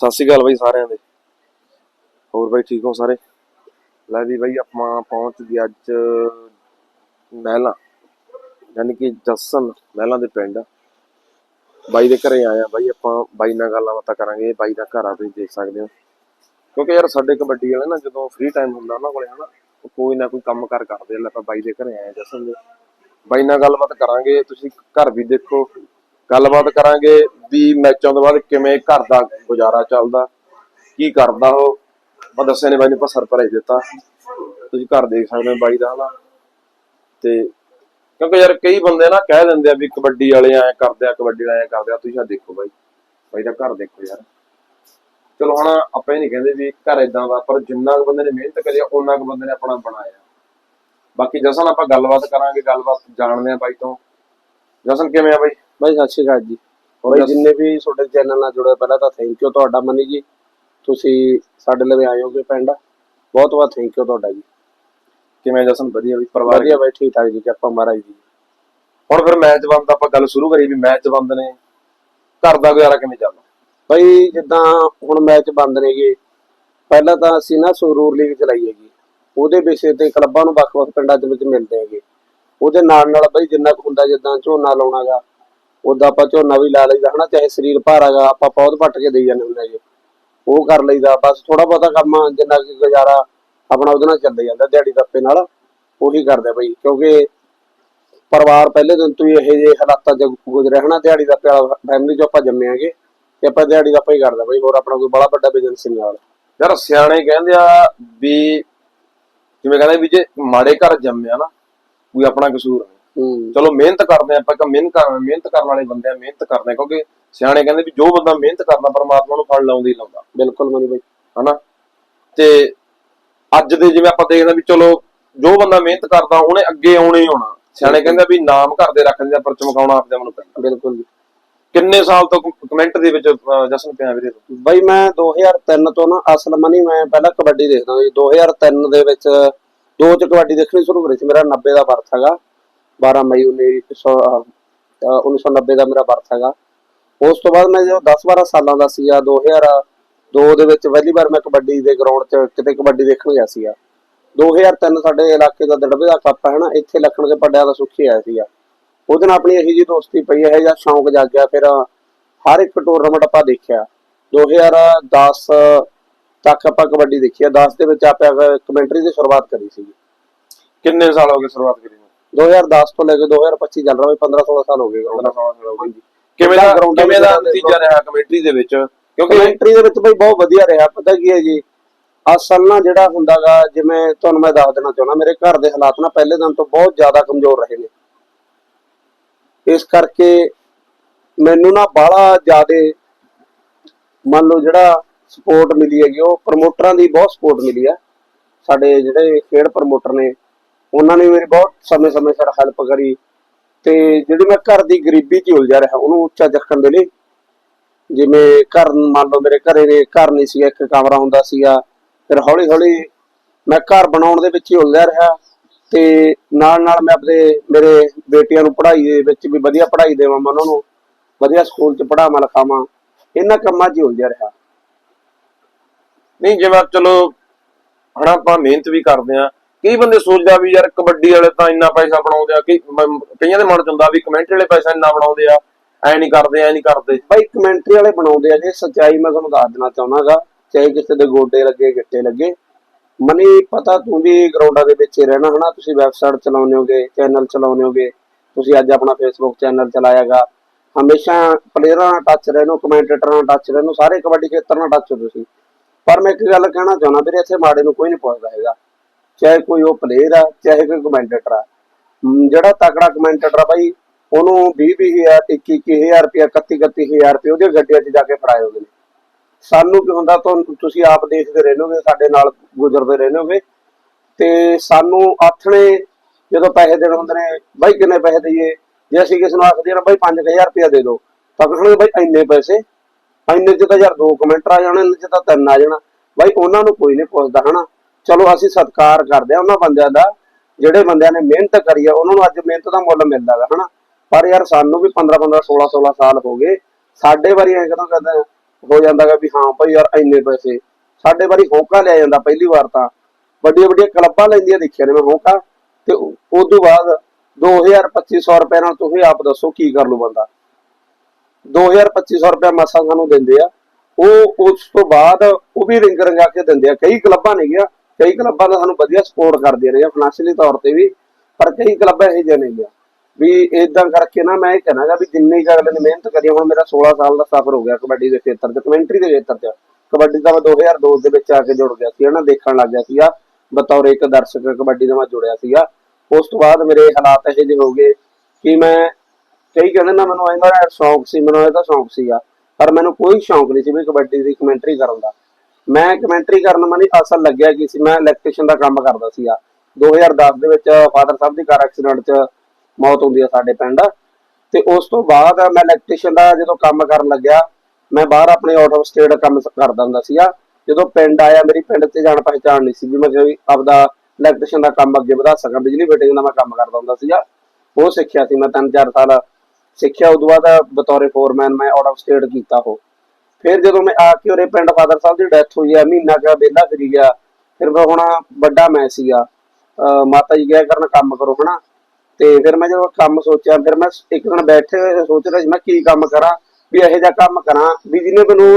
ਸਤਿ ਸ਼੍ਰੀ ਅਕਾਲ ਬਾਈ ਸਾਰਿਆਂ ਦੇ। ਹੋਰ ਬਾਈ ਠੀਕ ਹੋ ਸਾਰੇ? ਲੈ ਵੀ ਬਾਈ ਆਪਾਂ ਪਹੁੰਚ ਗਏ ਅੱਜ ਮਹਿਲਾ, ਯਾਨੀ ਕਿ ਜਸਨ ਮਹਿਲਾ ਦੇ ਪਿੰਡ। ਬਾਈ ਦੇ ਘਰੇ ਆਏ ਆ ਬਾਈ, ਆਪਾਂ ਬਾਈ ਨਾਲ ਗੱਲਾਂ ਬਾਤਾਂ ਕਰਾਂਗੇ, ਬਾਈ ਦਾ ਘਰ ਆ, ਤੁਸੀਂ ਦੇਖ ਸਕਦੇ ਹੋ। ਕਿਉਂਕਿ ਯਾਰ ਸਾਡੇ ਕਬੱਡੀ ਵਾਲੇ ਨਾ ਜਦੋਂ ਫ੍ਰੀ ਟਾਈਮ ਹੁੰਦਾ ਉਹਨਾਂ ਕੋਲੇ ਹਨਾ ਕੋਈ ਨਾ ਕੋਈ ਕੰਮ ਕਾਰ ਕਰਦੇ ਲੈ ਆਪਾਂ ਬਾਈ ਦੇ ਘਰੇ ਆਏ ਆ ਜਸਨ ਦੇ। ਬਾਈ ਨਾਲ ਗੱਲਬਾਤ ਕਰਾਂਗੇ, ਤੁਸੀਂ ਘਰ ਵੀ ਦੇਖੋ। ਗੱਲਬਾਤ ਕਰਾਂਗੇ ਵੀ ਮੈਚਾਂ ਤੋਂ ਬਾਅਦ ਕਿਵੇਂ ਘਰ ਦਾ ਗੁਜ਼ਾਰਾ ਚੱਲਦਾ, ਕੀ ਕਰਦਾ ਉਹ? ਮੈਂ ਦੱਸਿਆ ਨੇ ਬਾਈ ਨੇ ਆਪਾਂ ਸਰਪ੍ਰਾਈਜ਼ ਦਿੱਤਾ। ਤੁਸੀਂ ਘਰ ਦੇਖ ਸਕਦੇ ਹੋ ਬਾਈ ਦਾ ਹਨਾ ਤੇ ਕਿਉਂਕਿ ਯਾਰ ਕਈ ਬੰਦੇ ਨਾ ਕਹਿ ਦਿੰਦੇ ਆ ਵੀ ਕਬੱਡੀ ਵਾਲੇ ਐ ਕਰਦੇ ਆ, ਕਬੱਡੀ ਵਾਲੇ ਐ ਕਰਦੇ ਆ। ਤੁਸੀਂ ਆ ਦੇਖੋ ਬਾਈ। ਬਾਈ ਦਾ ਘਰ ਦੇਖੋ ਯਾਰ। ਚਲੋ ਹੁਣ ਆਪਾਂ ਇਹ ਨਹੀਂ ਕਹਿੰਦੇ ਵੀ ਘਰ ਇਦਾਂ ਦਾ, ਪਰ ਜਿੰਨਾ ਕੁ ਬੰਦੇ ਨੇ ਮਿਹਨਤ ਕਰੀ ਆ ਉਹਨਾਂ ਕੁ ਬੰਦੇ ਨੇ ਆਪਣਾ ਬਣਾਇਆ। ਬਾਕੀ ਜਸਨ ਆਪਾਂ ਗੱਲਬਾਤ ਕਰਾਂਗੇ, ਗੱਲਬਾਤ ਜਾਣਦੇ ਆ ਬਾਈ ਤੋਂ। ਜਸਨ ਕਿਵੇਂ ਆ ਬਾਈ? ਬਾਈ ਸਤਿ ਸ਼੍ਰੀ ਅਕਾਲ ਜੀ। ਬਾਈ ਜਿੰਨੇ ਵੀ ਤੁਹਾਡੇ ਚੈਨਲ ਨਾਲ ਜੁੜੇ ਪਹਿਲਾਂ ਤਾਂ ਥੈਂਕ ਯੂ ਤੁਹਾਡਾ ਮਨੀ ਜੀ। ਤੁਸੀਂ ਸਾਡੇ ਲਈ ਆਏ ਹੋਗੇ ਪਿੰਡ। ਬਹੁਤ ਬਹੁਤ ਥੈਂਕ ਯੂ ਤੁਹਾਡਾ ਜੀ। ਕਿਵੇਂ ਜਸਨ? ਵਧੀਆ ਵੀ ਪਰਿਵਾਰ ਵਧੀਆ ਬਾਈ ਠੀਕ ਠਾਕ ਜੀ ਕਿਰਪਾ ਮਹਾਰਾਜ ਦੀ ਹੁਣ ਫਿਰ ਮੈਚ ਬੰਦ ਦਾ ਆਪਾਂ ਗੱਲ ਸ਼ੁਰੂ ਕਰੀ ਵੀ ਮੈਚ ਬੰਦ ਨੇ। ਘਰ ਦਾ ਗੁਜ਼ਾਰਾ ਕਿਵੇਂ ਚੱਲਦਾ? ਬਾਈ ਜਿੱਦਾਂ ਹੁਣ ਮੈਚ ਬੰਦ ਨੇਗੇ ਪਹਿਲਾਂ ਤਾਂ ਅਸੀਂ ਨਾ ਸਰੂਰ ਲੀਗ ਚਲਾਈ ਹੈਗੀ। ਉਹਦੇ ਬੇਸੇ ਤੇ ਕਲੱਬਾਂ ਨੂੰ ਵੱਖ-ਵੱਖ ਪਿੰਡਾਂ ਦੇ ਵਿੱਚ ਮਿਲਦੇ ਹੈਗੇ। ਉਹਦੇ ਨਾਲ ਨਾਲ ਬਾਈ ਜਿੰਨਾ ਕੁ ਹੁੰਦਾ ਜਿੱਦਾਂ ਝੋਨਾ ਲਾਉਣਾਗਾ ਉਦਾਂ ਆਪਾਂ ਝੋਨਾ ਵੀ ਲਾ ਲਈਦਾ ਹਨਾ, ਚਾਹੇ ਸਰੀਰ ਭਾਰਾਗਾ ਆਪਾਂ ਪੌਦ ਪੱਟ ਕੇ ਦੇਈ ਜਾਂਦੇ ਹੁੰਦੇ ਹੈਗੇ ਉਹ ਕਰ ਲਈਦਾ, ਬਸ ਥੋੜਾ ਬਹੁਤਾ ਕੰਮ ਜਿੰਨਾ ਕਿ ਗੁਜ਼ਾਰਾ ਆਪਣਾ ਉਹਦੇ ਨਾਲ ਚੱਲਦਾ ਜਾਂਦਾ ਦਿਹਾੜੀ ਦੱਪੇ ਨਾਲ, ਉਹੀ ਕਰਦੇ ਬਾਈ, ਕਿਉਂਕਿ ਪਰਿਵਾਰ ਪਹਿਲੇ ਦਿਨ ਤੋਂ ਹੀ ਇਹੋ ਜਿਹੇ ਹਾਲਾਤਾਂ 'ਚ ਗੁਜ਼ਰਿਆ ਹਨਾ, ਦਿਹਾੜੀ ਦਾ ਪਿਆਲਾ ਫੈਮਿਲੀ 'ਚ ਆਪਾਂ ਜੰਮੇ ਆਂਗੇ ਤੇ ਆਪਾਂ ਦਿਹਾੜੀ ਦਾ ਆਪਾਂ ਹੀ ਕਰਦਾ ਬਈ, ਹੋਰ ਆਪਣਾ ਕੋਈ ਬੜਾ ਵੱਡਾ ਬਿਜ਼ਨਸ ਨਹੀਂ ਨਾਲ। ਯਾਰ, ਸਿਆਣੇ ਕਹਿੰਦੇ ਆ ਵੀ, ਜਿਵੇਂ ਕਹਿੰਦੇ ਵੀ ਜੇ ਮਾੜੇ ਘਰ ਜੰਮਿਆ ਨਾ, ਕੋਈ ਆਪਣਾ ਕਸੂਰ ਨਹੀਂ। ਚਲੋ ਮਿਹਨਤ ਕਰਦੇ ਆਪਾਂ ਕਿ ਮਿਹਨਤ ਕਰ ਮਿਹਨਤ ਕਰਨ ਵਾਲੇ ਬੰਦੇ ਆ ਮਿਹਨਤ ਕਰਦੇ ਕਿਉਂਕਿ ਸਿਆਣੇ ਕਹਿੰਦੇ ਵੀ ਜੋ ਬੰਦਾ ਮਿਹਨਤ ਕਰਦਾ ਪਰਮਾਤਮਾ ਨੂੰ ਫਲ ਲਾਉਂਦਾ ਲਾਉਂਦਾ। ਬਿਲਕੁਲ ਮਨੀ ਬਾਈ। ਹਨਾ? ਤੇ ਅੱਜ ਦੇ ਜਿਵੇਂ ਆਪਾਂ ਦੇਖਦੇ ਆ ਵੀ ਚਲੋ ਜੋ ਬੰਦਾ ਮਿਹਨਤ ਕਰਦਾ ਉਹਨੇ ਅੱਗੇ ਆਉਣਾ ਹੀ ਆਉਣਾ। ਸਿਆਣੇ ਕਹਿੰਦੇ ਵੀ ਨਾਮ ਘਰ ਦੇ ਰੱਖਦੇ ਆ ਪਰ ਚਮਕਾਉਣਾ ਆਪਦੇ ਆਪ ਪੈਂਦਾ। ਬਿਲਕੁਲ ਜੀ। ਕਿੰਨੇ ਸਾਲ ਤੋਂ ਕਮੈਂਟ ਦੇ ਵਿੱਚ ਜਸ਼ਨ ਪਿਆ ਵੀਰੇ? ਬਾਈ ਮੈਂ 2003 ਤੋਂ ਨਾ ਅਸਲ ਮਨੀ ਮੈਂ ਪਹਿਲਾਂ ਕਬੱਡੀ ਦੇਖਦਾ ਸੀ। 2003 ਦੇ ਵਿੱਚ ਦੋ ਚ ਕਬੱਡੀ ਦੇਖਣੀ ਸ਼ੁਰੂ ਕਰੀ ਸੀ ਮੇਰਾ 90 ਦਾ ਬਰਥ ਹੈਗਾ। 12 ਮਈ 1900 ਅਹ, ਅਹ, 1990 ਦਾ ਮੇਰਾ ਬਰਥ ਹੈਗਾ। ਉਸ ਤੋਂ ਬਾਅਦ ਮੈਂ ਜਦੋਂ 10-12 ਸਾਲਾਂ ਦਾ ਸੀਗਾ 2002 ਦੇ ਵਿੱਚ ਪਹਿਲੀ ਵਾਰ ਮੈਂ ਕਬੱਡੀ ਦੇ ਗਰਾਊਂਡ 'ਚ ਕਿਤੇ ਕਬੱਡੀ ਦੇਖਣ ਗਿਆ ਸੀਗਾ। 2003 ਸਾਡੇ ਇਲਾਕੇ ਦਾ ਦੜਬੇ ਦਾ ਕੱਪ ਹੈ ਨਾ ਇੱਥੇ ਲੱਖਣ ਦੇ ਪੱਡਿਆਂ ਦਾ ਸੁੱਖੀ ਆਇਆ ਸੀਗਾ। ਉਹਦੇ ਨਾਲ ਆਪਣੀ ਇਹੀ ਜੀ ਦੋਸਤੀ ਪਈ ਹੈ ਜਾਂ ਸ਼ੌਂਕ ਜਾਗ ਗਿਆ ਫਿਰ ਹਰ ਇੱਕ ਟੂਰਨਾਮੈਂਟ ਆਪਾਂ ਦੇਖਿਆ। 2010 ਤੱਕ ਆਪਾਂ ਕਬੱਡੀ ਦੇਖੀ ਆ 10 ਦੇ ਵਿੱਚ ਆਪਾਂ ਕਮੈਂਟਰੀ ਦੀ ਸ਼ੁਰੂਆਤ ਕਰੀ ਸੀ ਕਿੰਨੇ ਸਾਲ ਹੋ ਗਏ ਸ਼ੁਰੂਆਤ ਕਰੀ 2010 ਤੋਂ ਲੈ ਕੇ 2025 ਚੱਲ ਰਿਹਾ ਬਈ 15 16 ਸਾਲ ਹੋ ਗਏ ਗਏ। ਕਿਵੇਂ ਦਾ ਗਰਾਊਂਡਾਂ ਕਿਵੇਂ ਦਾ ਨਤੀਜਾ ਰਿਹਾ। ਕਮੇਟੀ ਦੇ ਵਿੱਚ? ਕਿਉਂਕਿ ਕਮੈਂਟਰੀ ਦੇ ਵਿੱਚ ਬਈ ਬਹੁਤ ਵਧੀਆ ਰਿਹਾ। ਪਤਾ ਕੀ ਹੈ ਜੀ? ਅਸਲ ਨਾ ਜਿਹੜਾ ਹੁੰਦਾਗਾ ਜਿਵੇਂ ਤੁਹਾਨੂੰ ਮੈਂ ਦੱਸ ਦੇਣਾ ਚਾਹੁੰਦਾ ਮੇਰੇ ਘਰ ਦੇ ਹਾਲਾਤ ਨਾ ਪਹਿਲੇ ਦਿਨ ਤੋਂ ਬਹੁਤ ਜ਼ਿਆਦਾ ਕਮਜ਼ੋਰ ਰਹੇ ਨੇ। ਇਸ ਕਰਕੇ ਮੈਨੂੰ ਨਾ ਬਾਹਲਾ ਜ਼ਿਆਦੇ ਮੰਨ ਲਓ ਜਿਹੜਾ ਸਪੋਰਟ ਮਿਲੀ ਹੈਗੀ ਉਹ ਪ੍ਰਮੋਟਰਾਂ ਦੀ ਬਹੁਤ ਸਪੋਰਟ ਮਿਲੀ ਆ। ਸਾਡੇ ਜਿਹੜੇ ਖੇਡ ਪ੍ਰਮੋਟਰ ਨੇ ਉਹਨਾਂ ਨੇ ਮੇਰੀ ਬਹੁਤ ਸਮੇਂ-ਸਮੇਂ ਸਿਰ ਹੈਲਪ ਕਰੀ ਤੇ ਜਿਹੜੀ ਮੈਂ ਘਰ ਦੀ ਗਰੀਬੀ 'ਚ ਹੀ ਉਲਝਿਆ ਰਿਹਾ, ਉਹਨੂੰ ਉੱਚਾ ਚੱਕਣ ਦੇ ਲਈ ਜਿਵੇਂ ਘਰ, ਮੰਨ ਲਓ ਮੇਰੇ ਘਰੇ ਦੇ ਘਰ ਨਹੀਂ ਸੀ ਇੱਕ ਕਮਰਾ ਹੁੰਦਾ ਸੀਗਾ, ਫਿਰ ਹੌਲੀ ਹੌਲੀ ਮੈਂ ਘਰ ਬਣਾਉਣ ਦੇ ਵਿੱਚ ਹੀ ਉਲਝਿਆ ਰਿਹਾ ਤੇ ਨਾਲ ਨਾਲ ਮੈਂ ਆਪਣੇ, ਮੇਰੇ ਬੇਟੀਆਂ ਨੂੰ ਪੜ੍ਹਾਈ ਦੇ ਵਿੱਚ ਵੀ ਵਧੀਆ ਪੜ੍ਹਾਈ ਦੇਵਾਂ ਮੈਂ ਉਹਨਾਂ ਨੂੰ, ਵਧੀਆ ਸਕੂਲ 'ਚ ਪੜਾਵਾਂ ਲਿਖਾਵਾਂ, ਇਹਨਾਂ ਕੰਮਾਂ 'ਚ ਹੀ ਉਲਝਿਆ ਰਿਹਾ। ਨਹੀਂ, ਜਿਵੇਂ ਚਲੋ, ਹਣਾ ਆਪਾਂ ਮਿਹਨਤ ਵੀ ਕਰਦੇ ਆ ਕਈ ਬੰਦੇ ਸੋਚਦਾ ਵੀ ਯਾਰ ਕਬੱਡੀ ਵਾਲੇ ਤਾਂ ਇੰਨਾ ਪੈਸਾ ਬਣਾਉਂਦੇ ਆ ਕਿ ਕਈਆਂ ਦੇ ਮਨ ਚ ਹੁੰਦਾ ਵੀ ਕਮੈਂਟ ਵਾਲੇ ਪੈਸਾ ਇੰਨਾ ਬਣਾਉਂਦੇ ਆ, ਐ ਨਹੀਂ ਕਰਦੇ, ਐ ਨਹੀਂ ਕਰਦੇ। ਬਾਈ ਕਮੈਂਟਰੀ ਵਾਲੇ ਬਣਾਉਂਦੇ ਆ, ਜੇ ਸੱਚਾਈ ਮੈਂ ਤੁਹਾਨੂੰ ਦੱਸ ਦੇਣਾ ਚਾਹੁੰਦਾਗਾ ਚਾਹੇ ਕਿਸੇ ਦੇ ਗੋਡੇ ਲੱਗੇ, ਗਿੱਟੇ ਲੱਗੇ, ਮਨੀ ਪਤਾ ਤੂੰ ਵੀ ਗਰਾਊਂਡਾਂ ਦੇ ਵਿੱਚ ਰਹਿਣਾ ਹਨਾ, ਤੁਸੀਂ ਵੈਬਸਾਈਟ ਚਲਾਉਂਦੇ ਹੋਗੇ, ਚੈਨਲ ਚਲਾਉਂਦੇ ਹੋਗੇ, ਤੁਸੀਂ ਅੱਜ ਆਪਣਾ ਫੇਸਬੁੱਕ ਚੈਨਲ ਚਲਾਇਆਗਾ, ਹਮੇਸ਼ਾ ਪਲੇਅਰਾਂ ਨਾਲ ਟੱਚ ਰਹਿਣੋ ਕਮੈਂਟੇਟਰਾਂ ਨਾਲ ਟੱਚ ਰਹਿਣੋ, ਸਾਰੇ ਕਬੱਡੀ ਖੇਤਰ ਨਾਲ ਟੱਚ ਹੋ ਤੁਸੀਂ। ਪਰ ਮੈਂ ਇੱਕ ਗੱਲ ਕਹਿਣਾ ਚਾਹੁੰਦਾ ਵੀਰੇ, ਇੱਥੇ ਮਾੜੇ ਨੂੰ ਕੋਈ ਨਹੀਂ ਪੁੱਛਦਾ ਹੈਗਾ। ਚਾਹੇ ਕੋਈ ਉਹ ਪਲੇਅਰ ਆ, ਚਾਹੇ ਕੋਈ ਕਮੈਂਟੇਟਰ ਆ। ਜਿਹੜਾ ਤਕੜਾ ਕਮੈਂਟੇਟਰ ਆ ਬਾਈ, ਉਹਨੂੰ 20 20000 21000 ਰੁਪਏ 31 31000 ਰੁਪਏ ਉਹਦੇ ਗੱਡੀਆਂ 'ਚ ਜਾ ਕੇ ਫੜਾਏ ਹੁੰਦੇ ਸਾਨੂੰ ਕੀ ਹੁੰਦਾ ਤੁਸੀਂ ਆਪ ਦੇਖਦੇ ਰਹਿਣੋਗੇ ਸਾਡੇ ਨਾਲ ਗੁਜ਼ਰਦੇ ਰਹਿਣੋਗੇ ਤੇ ਸਾਨੂੰ ਆਥਣੇ ਜਦੋਂ ਪੈਸੇ ਦੇਣ ਹੁੰਦੇ ਨੇ, ਬਾਈ ਕਿੰਨੇ ਪੈਸੇ ਦਈਏ? ਜੇ ਅਸੀਂ ਕਿਸੇ ਨੂੰ ਆਖਦੇ ਨਾ, ਬਾਈ 5000 ਰੁਪਇਆ ਦੇ ਦਿਓ, ਤਾਂ ਕਹਿੰਦੇ, ਬਾਈ ਇੰਨੇ ਪੈਸੇ, ਇੰਨੇ ਚ ਤਾਂ ਯਾਰ ਦੋ ਕਮੈਂਟਰ ਆ ਜਾਣੇ, ਇੰਨੇ ਚ ਤਾਂ ਤਿੰਨ ਆ ਜਾਣਾ। ਬਾਈ ਉਹਨਾਂ ਨੂੰ ਕੋਈ ਨਹੀਂ ਪੁੱਛਦਾ, ਹਨਾ? ਚਲੋ ਅਸੀਂ ਸਤਿਕਾਰ ਕਰਦੇ ਆ ਉਹਨਾਂ ਬੰਦਿਆਂ ਦਾ, ਜਿਹੜੇ ਬੰਦਿਆਂ ਨੇ ਮਿਹਨਤ ਕਰੀ ਆ, ਉਹਨਾਂ ਨੂੰ ਅੱਜ ਮਿਹਨਤ ਦਾ ਮੁੱਲ ਮਿਲਦਾ ਗਾ ਹਨਾ? ਪਰ ਯਾਰ ਸਾਨੂੰ ਵੀ 15 15 16 16 ਸਾਲ ਹੋ ਗਏ। ਸਾਡੇ ਵਾਰੀ ਐ ਕਦੋਂ ਕਹਿੰਦੇ ਹੋ ਜਾਂਦਾਗਾ ਵੀ ਹਾਂ ਭਾਈ ਯਾਰ ਇੰਨੇ ਪੈਸੇ। ਸਾਡੇ ਵਾਰੀ ਹੋਂਕਾ ਲਿਆ ਜਾਂਦਾ ਪਹਿਲੀ ਵਾਰ ਤਾਂ। ਵੱਡੀਆਂ ਵੱਡੀਆਂ ਕਲੱਬਾਂ ਲੈਂਦੀਆਂ ਦੇਖਿਆ ਨੇ ਮੈਂ ਹੋਂਕਾ। ਤੇ ਉਸ ਤੋਂ ਬਾਅਦ 2000 2500 ਰੁਪਏ ਨਾਲ ਤੁਸੀਂ ਆਪ ਦੱਸੋ ਕੀ ਕਰ ਲੂ ਬੰਦਾ। 2000 2500 ਰੁਪਏ ਮਾਸਾ ਸਾਨੂੰ ਦਿੰਦੇ ਆ। ਉਹ ਉਸ ਤੋਂ ਬਾਅਦ ਉਹ ਵੀ ਰਿੰਗ ਰੰਗਾ ਕੇ ਦਿੰਦੇ ਆ। ਕਈ ਕਲੱਬਾਂ ਨੇ ਗਿਆ। ਕਈ ਕਲੱਬਾਂ ਦਾ ਸਾਨੂੰ ਵਧੀਆ ਸਪੋਰਟ ਕਰਦੀਆਂ ਨੇ ਫਾਈਨੈਂਸ਼ੀਅਲੀ ਤੌਰ ਤੇ ਵੀ, ਪਰ ਕਈ ਕਲੱਬ ਇਹੋ ਜਿਹੇ ਨੇ ਗਿਆ ਵੀ ਇਦਾਂ ਕਰਕੇ ਨਾ ਮੈਂ ਇਹ ਕਹਿਣਾਗਾ ਵੀ ਜਿੰਨੀ ਕੁ ਅਗਲੇ ਨੇ ਮਿਹਨਤ ਕਰੀ ਹੁਣ ਮੇਰਾ 16 ਸਾਲ ਦਾ ਸਫ਼ਰ ਹੋ ਗਿਆ ਕਬੱਡੀ ਦੇ ਖੇਤਰ ਤੇ ਕਮੈਂਟਰੀ ਦੇ ਖੇਤਰ 'ਚ। ਕਬੱਡੀ ਦਾ ਮੈਂ 2002 ਦੇ ਵਿੱਚ ਆ ਕੇ ਜੁੜ ਗਿਆ ਸੀ, ਹਨਾ, ਦੇਖਣ ਲੱਗ ਗਿਆ ਸੀਗਾ। ਬਤੌਰ ਇੱਕ ਦਰਸ਼ਕ ਕਬੱਡੀ ਦਾ ਮੈਂ ਜੁੜਿਆ ਸੀਗਾ। ਉਸ ਤੋਂ ਬਾਅਦ ਮੇਰੇ ਹਾਲਾਤ ਇਹੋ ਜਿਹੇ ਹੋ ਗਏ ਕਿ ਮੈਂ ਕਈ ਕਹਿੰਦੇ ਨਾ, ਮੈਨੂੰ ਇਹਦਾ ਸ਼ੌਂਕ ਸੀ, ਮੈਨੂੰ ਇਹਦਾ ਸ਼ੌਂਕ ਸੀਗਾ। ਪਰ ਮੈਨੂੰ ਕੋਈ ਸ਼ੌਂਕ ਨਹੀਂ ਸੀ ਵੀ ਕਬੱਡੀ ਦੀ ਕਮੈਂਟਰੀ ਕਰਨ ਦਾ। ਮੈਂ ਕਮੈਂਟਰੀ ਕਰਨ ਮੈਨੂੰ ਅਸਲ ਲੱਗਿਆ ਕਿ ਸੀ, ਮੈਂ ਇਲੈਕਟ੍ਰੀਸ਼ੀਅਨ ਦਾ ਕੰਮ ਕਰਦਾ ਸੀਗਾ। 2010 ਦੇ ਵਿੱਚ ਫਾਦਰ ਸਾਹਿਬ ਦੀ ਕਾਰ ਐਕਸੀਡੈਂਟ 'ਚ ਮੌਤ ਹੁੰਦੀ ਆ ਸਾਡੇ ਪਿੰਡ। ਤੇ ਉਸ ਤੋਂ ਬਾਅਦ ਮੈਂ ਇਲੈਕਟ੍ਰੀਸ਼ੀਅਨ ਦਾ ਜਦੋਂ ਕੰਮ ਕਰਨ ਲੱਗਿਆ, ਮੈਂ ਬਾਹਰ ਆਪਣੇ ਆਊਟ ਆਫ ਸਟੇਟ ਕੰਮ ਕਰਦਾ ਹੁੰਦਾ ਸੀਗਾ। ਜਦੋਂ ਪਿੰਡ ਆਇਆ, ਮੇਰੀ ਪਿੰਡ 'ਚ ਜਾਣ ਪਹਿਚਾਣ ਨਹੀਂ ਸੀ ਵੀ ਮੈਂ ਕੋਈ ਆਪਦਾ ਇਲੈਕਟ੍ਰੀਸ਼ੀਅਨ ਦਾ ਕੰਮ ਅੱਗੇ ਵਧਾ ਸਕਾਂ, ਬਿਜਲੀ ਫਿਟਿੰਗ ਦਾ ਮੈਂ ਕੰਮ ਕਰਦਾ ਹੁੰਦਾ ਸੀਗਾ। ਉਹ ਸਿੱਖਿਆ ਸੀ ਮੈਂ ਤਿੰਨ ਚਾਰ ਸਾਲ। ਸਿੱਖਿਆ ਉਦੋਂ ਬਾਅਦ ਬਤੌਰੇ ਫੋਰਮੈਨ ਮੈਂ ਆਊਟ ਆਫ ਸਟੇਟ ਕੀਤਾ ਉਹ। ਫਿਰ ਜਦੋਂ ਮੈਂ ਆ ਕੇ ਉਰੇ ਪਿੰਡ ਫਾਦਰ ਸਾਹਿਬ ਦੀ ਡੈਥ ਹੋਈ ਆ, ਮਹੀਨਾ ਕਾ ਵਿਹਲਾ ਫਿਰੀ ਗਿਆ, ਫਿਰ ਮੈਂ ਹੁਣ ਵੱਡਾ ਮੈਂ ਸੀਗਾ। ਮਾਤਾ ਜੀ ਕਿਹਾ ਕਰਨ ਕੰਮ ਕਰੋ, ਹਨਾ? ਤੇ ਫਿਰ ਮੈਂ ਜਦੋਂ ਕੰਮ ਸੋਚਿਆ, ਫਿਰ ਮੈਂ ਇੱਕ ਦਿਨ ਬੈਠੇ ਸੋਚ ਰਿਹਾ ਸੀ, ਮੈਂ ਕੀ ਕੰਮ ਕਰਾਂ, ਵੀ ਇਹੋ ਜਿਹਾ ਕੰਮ ਕਰਾਂ, ਵੀ ਜਿਹਨੇ ਮੈਨੂੰ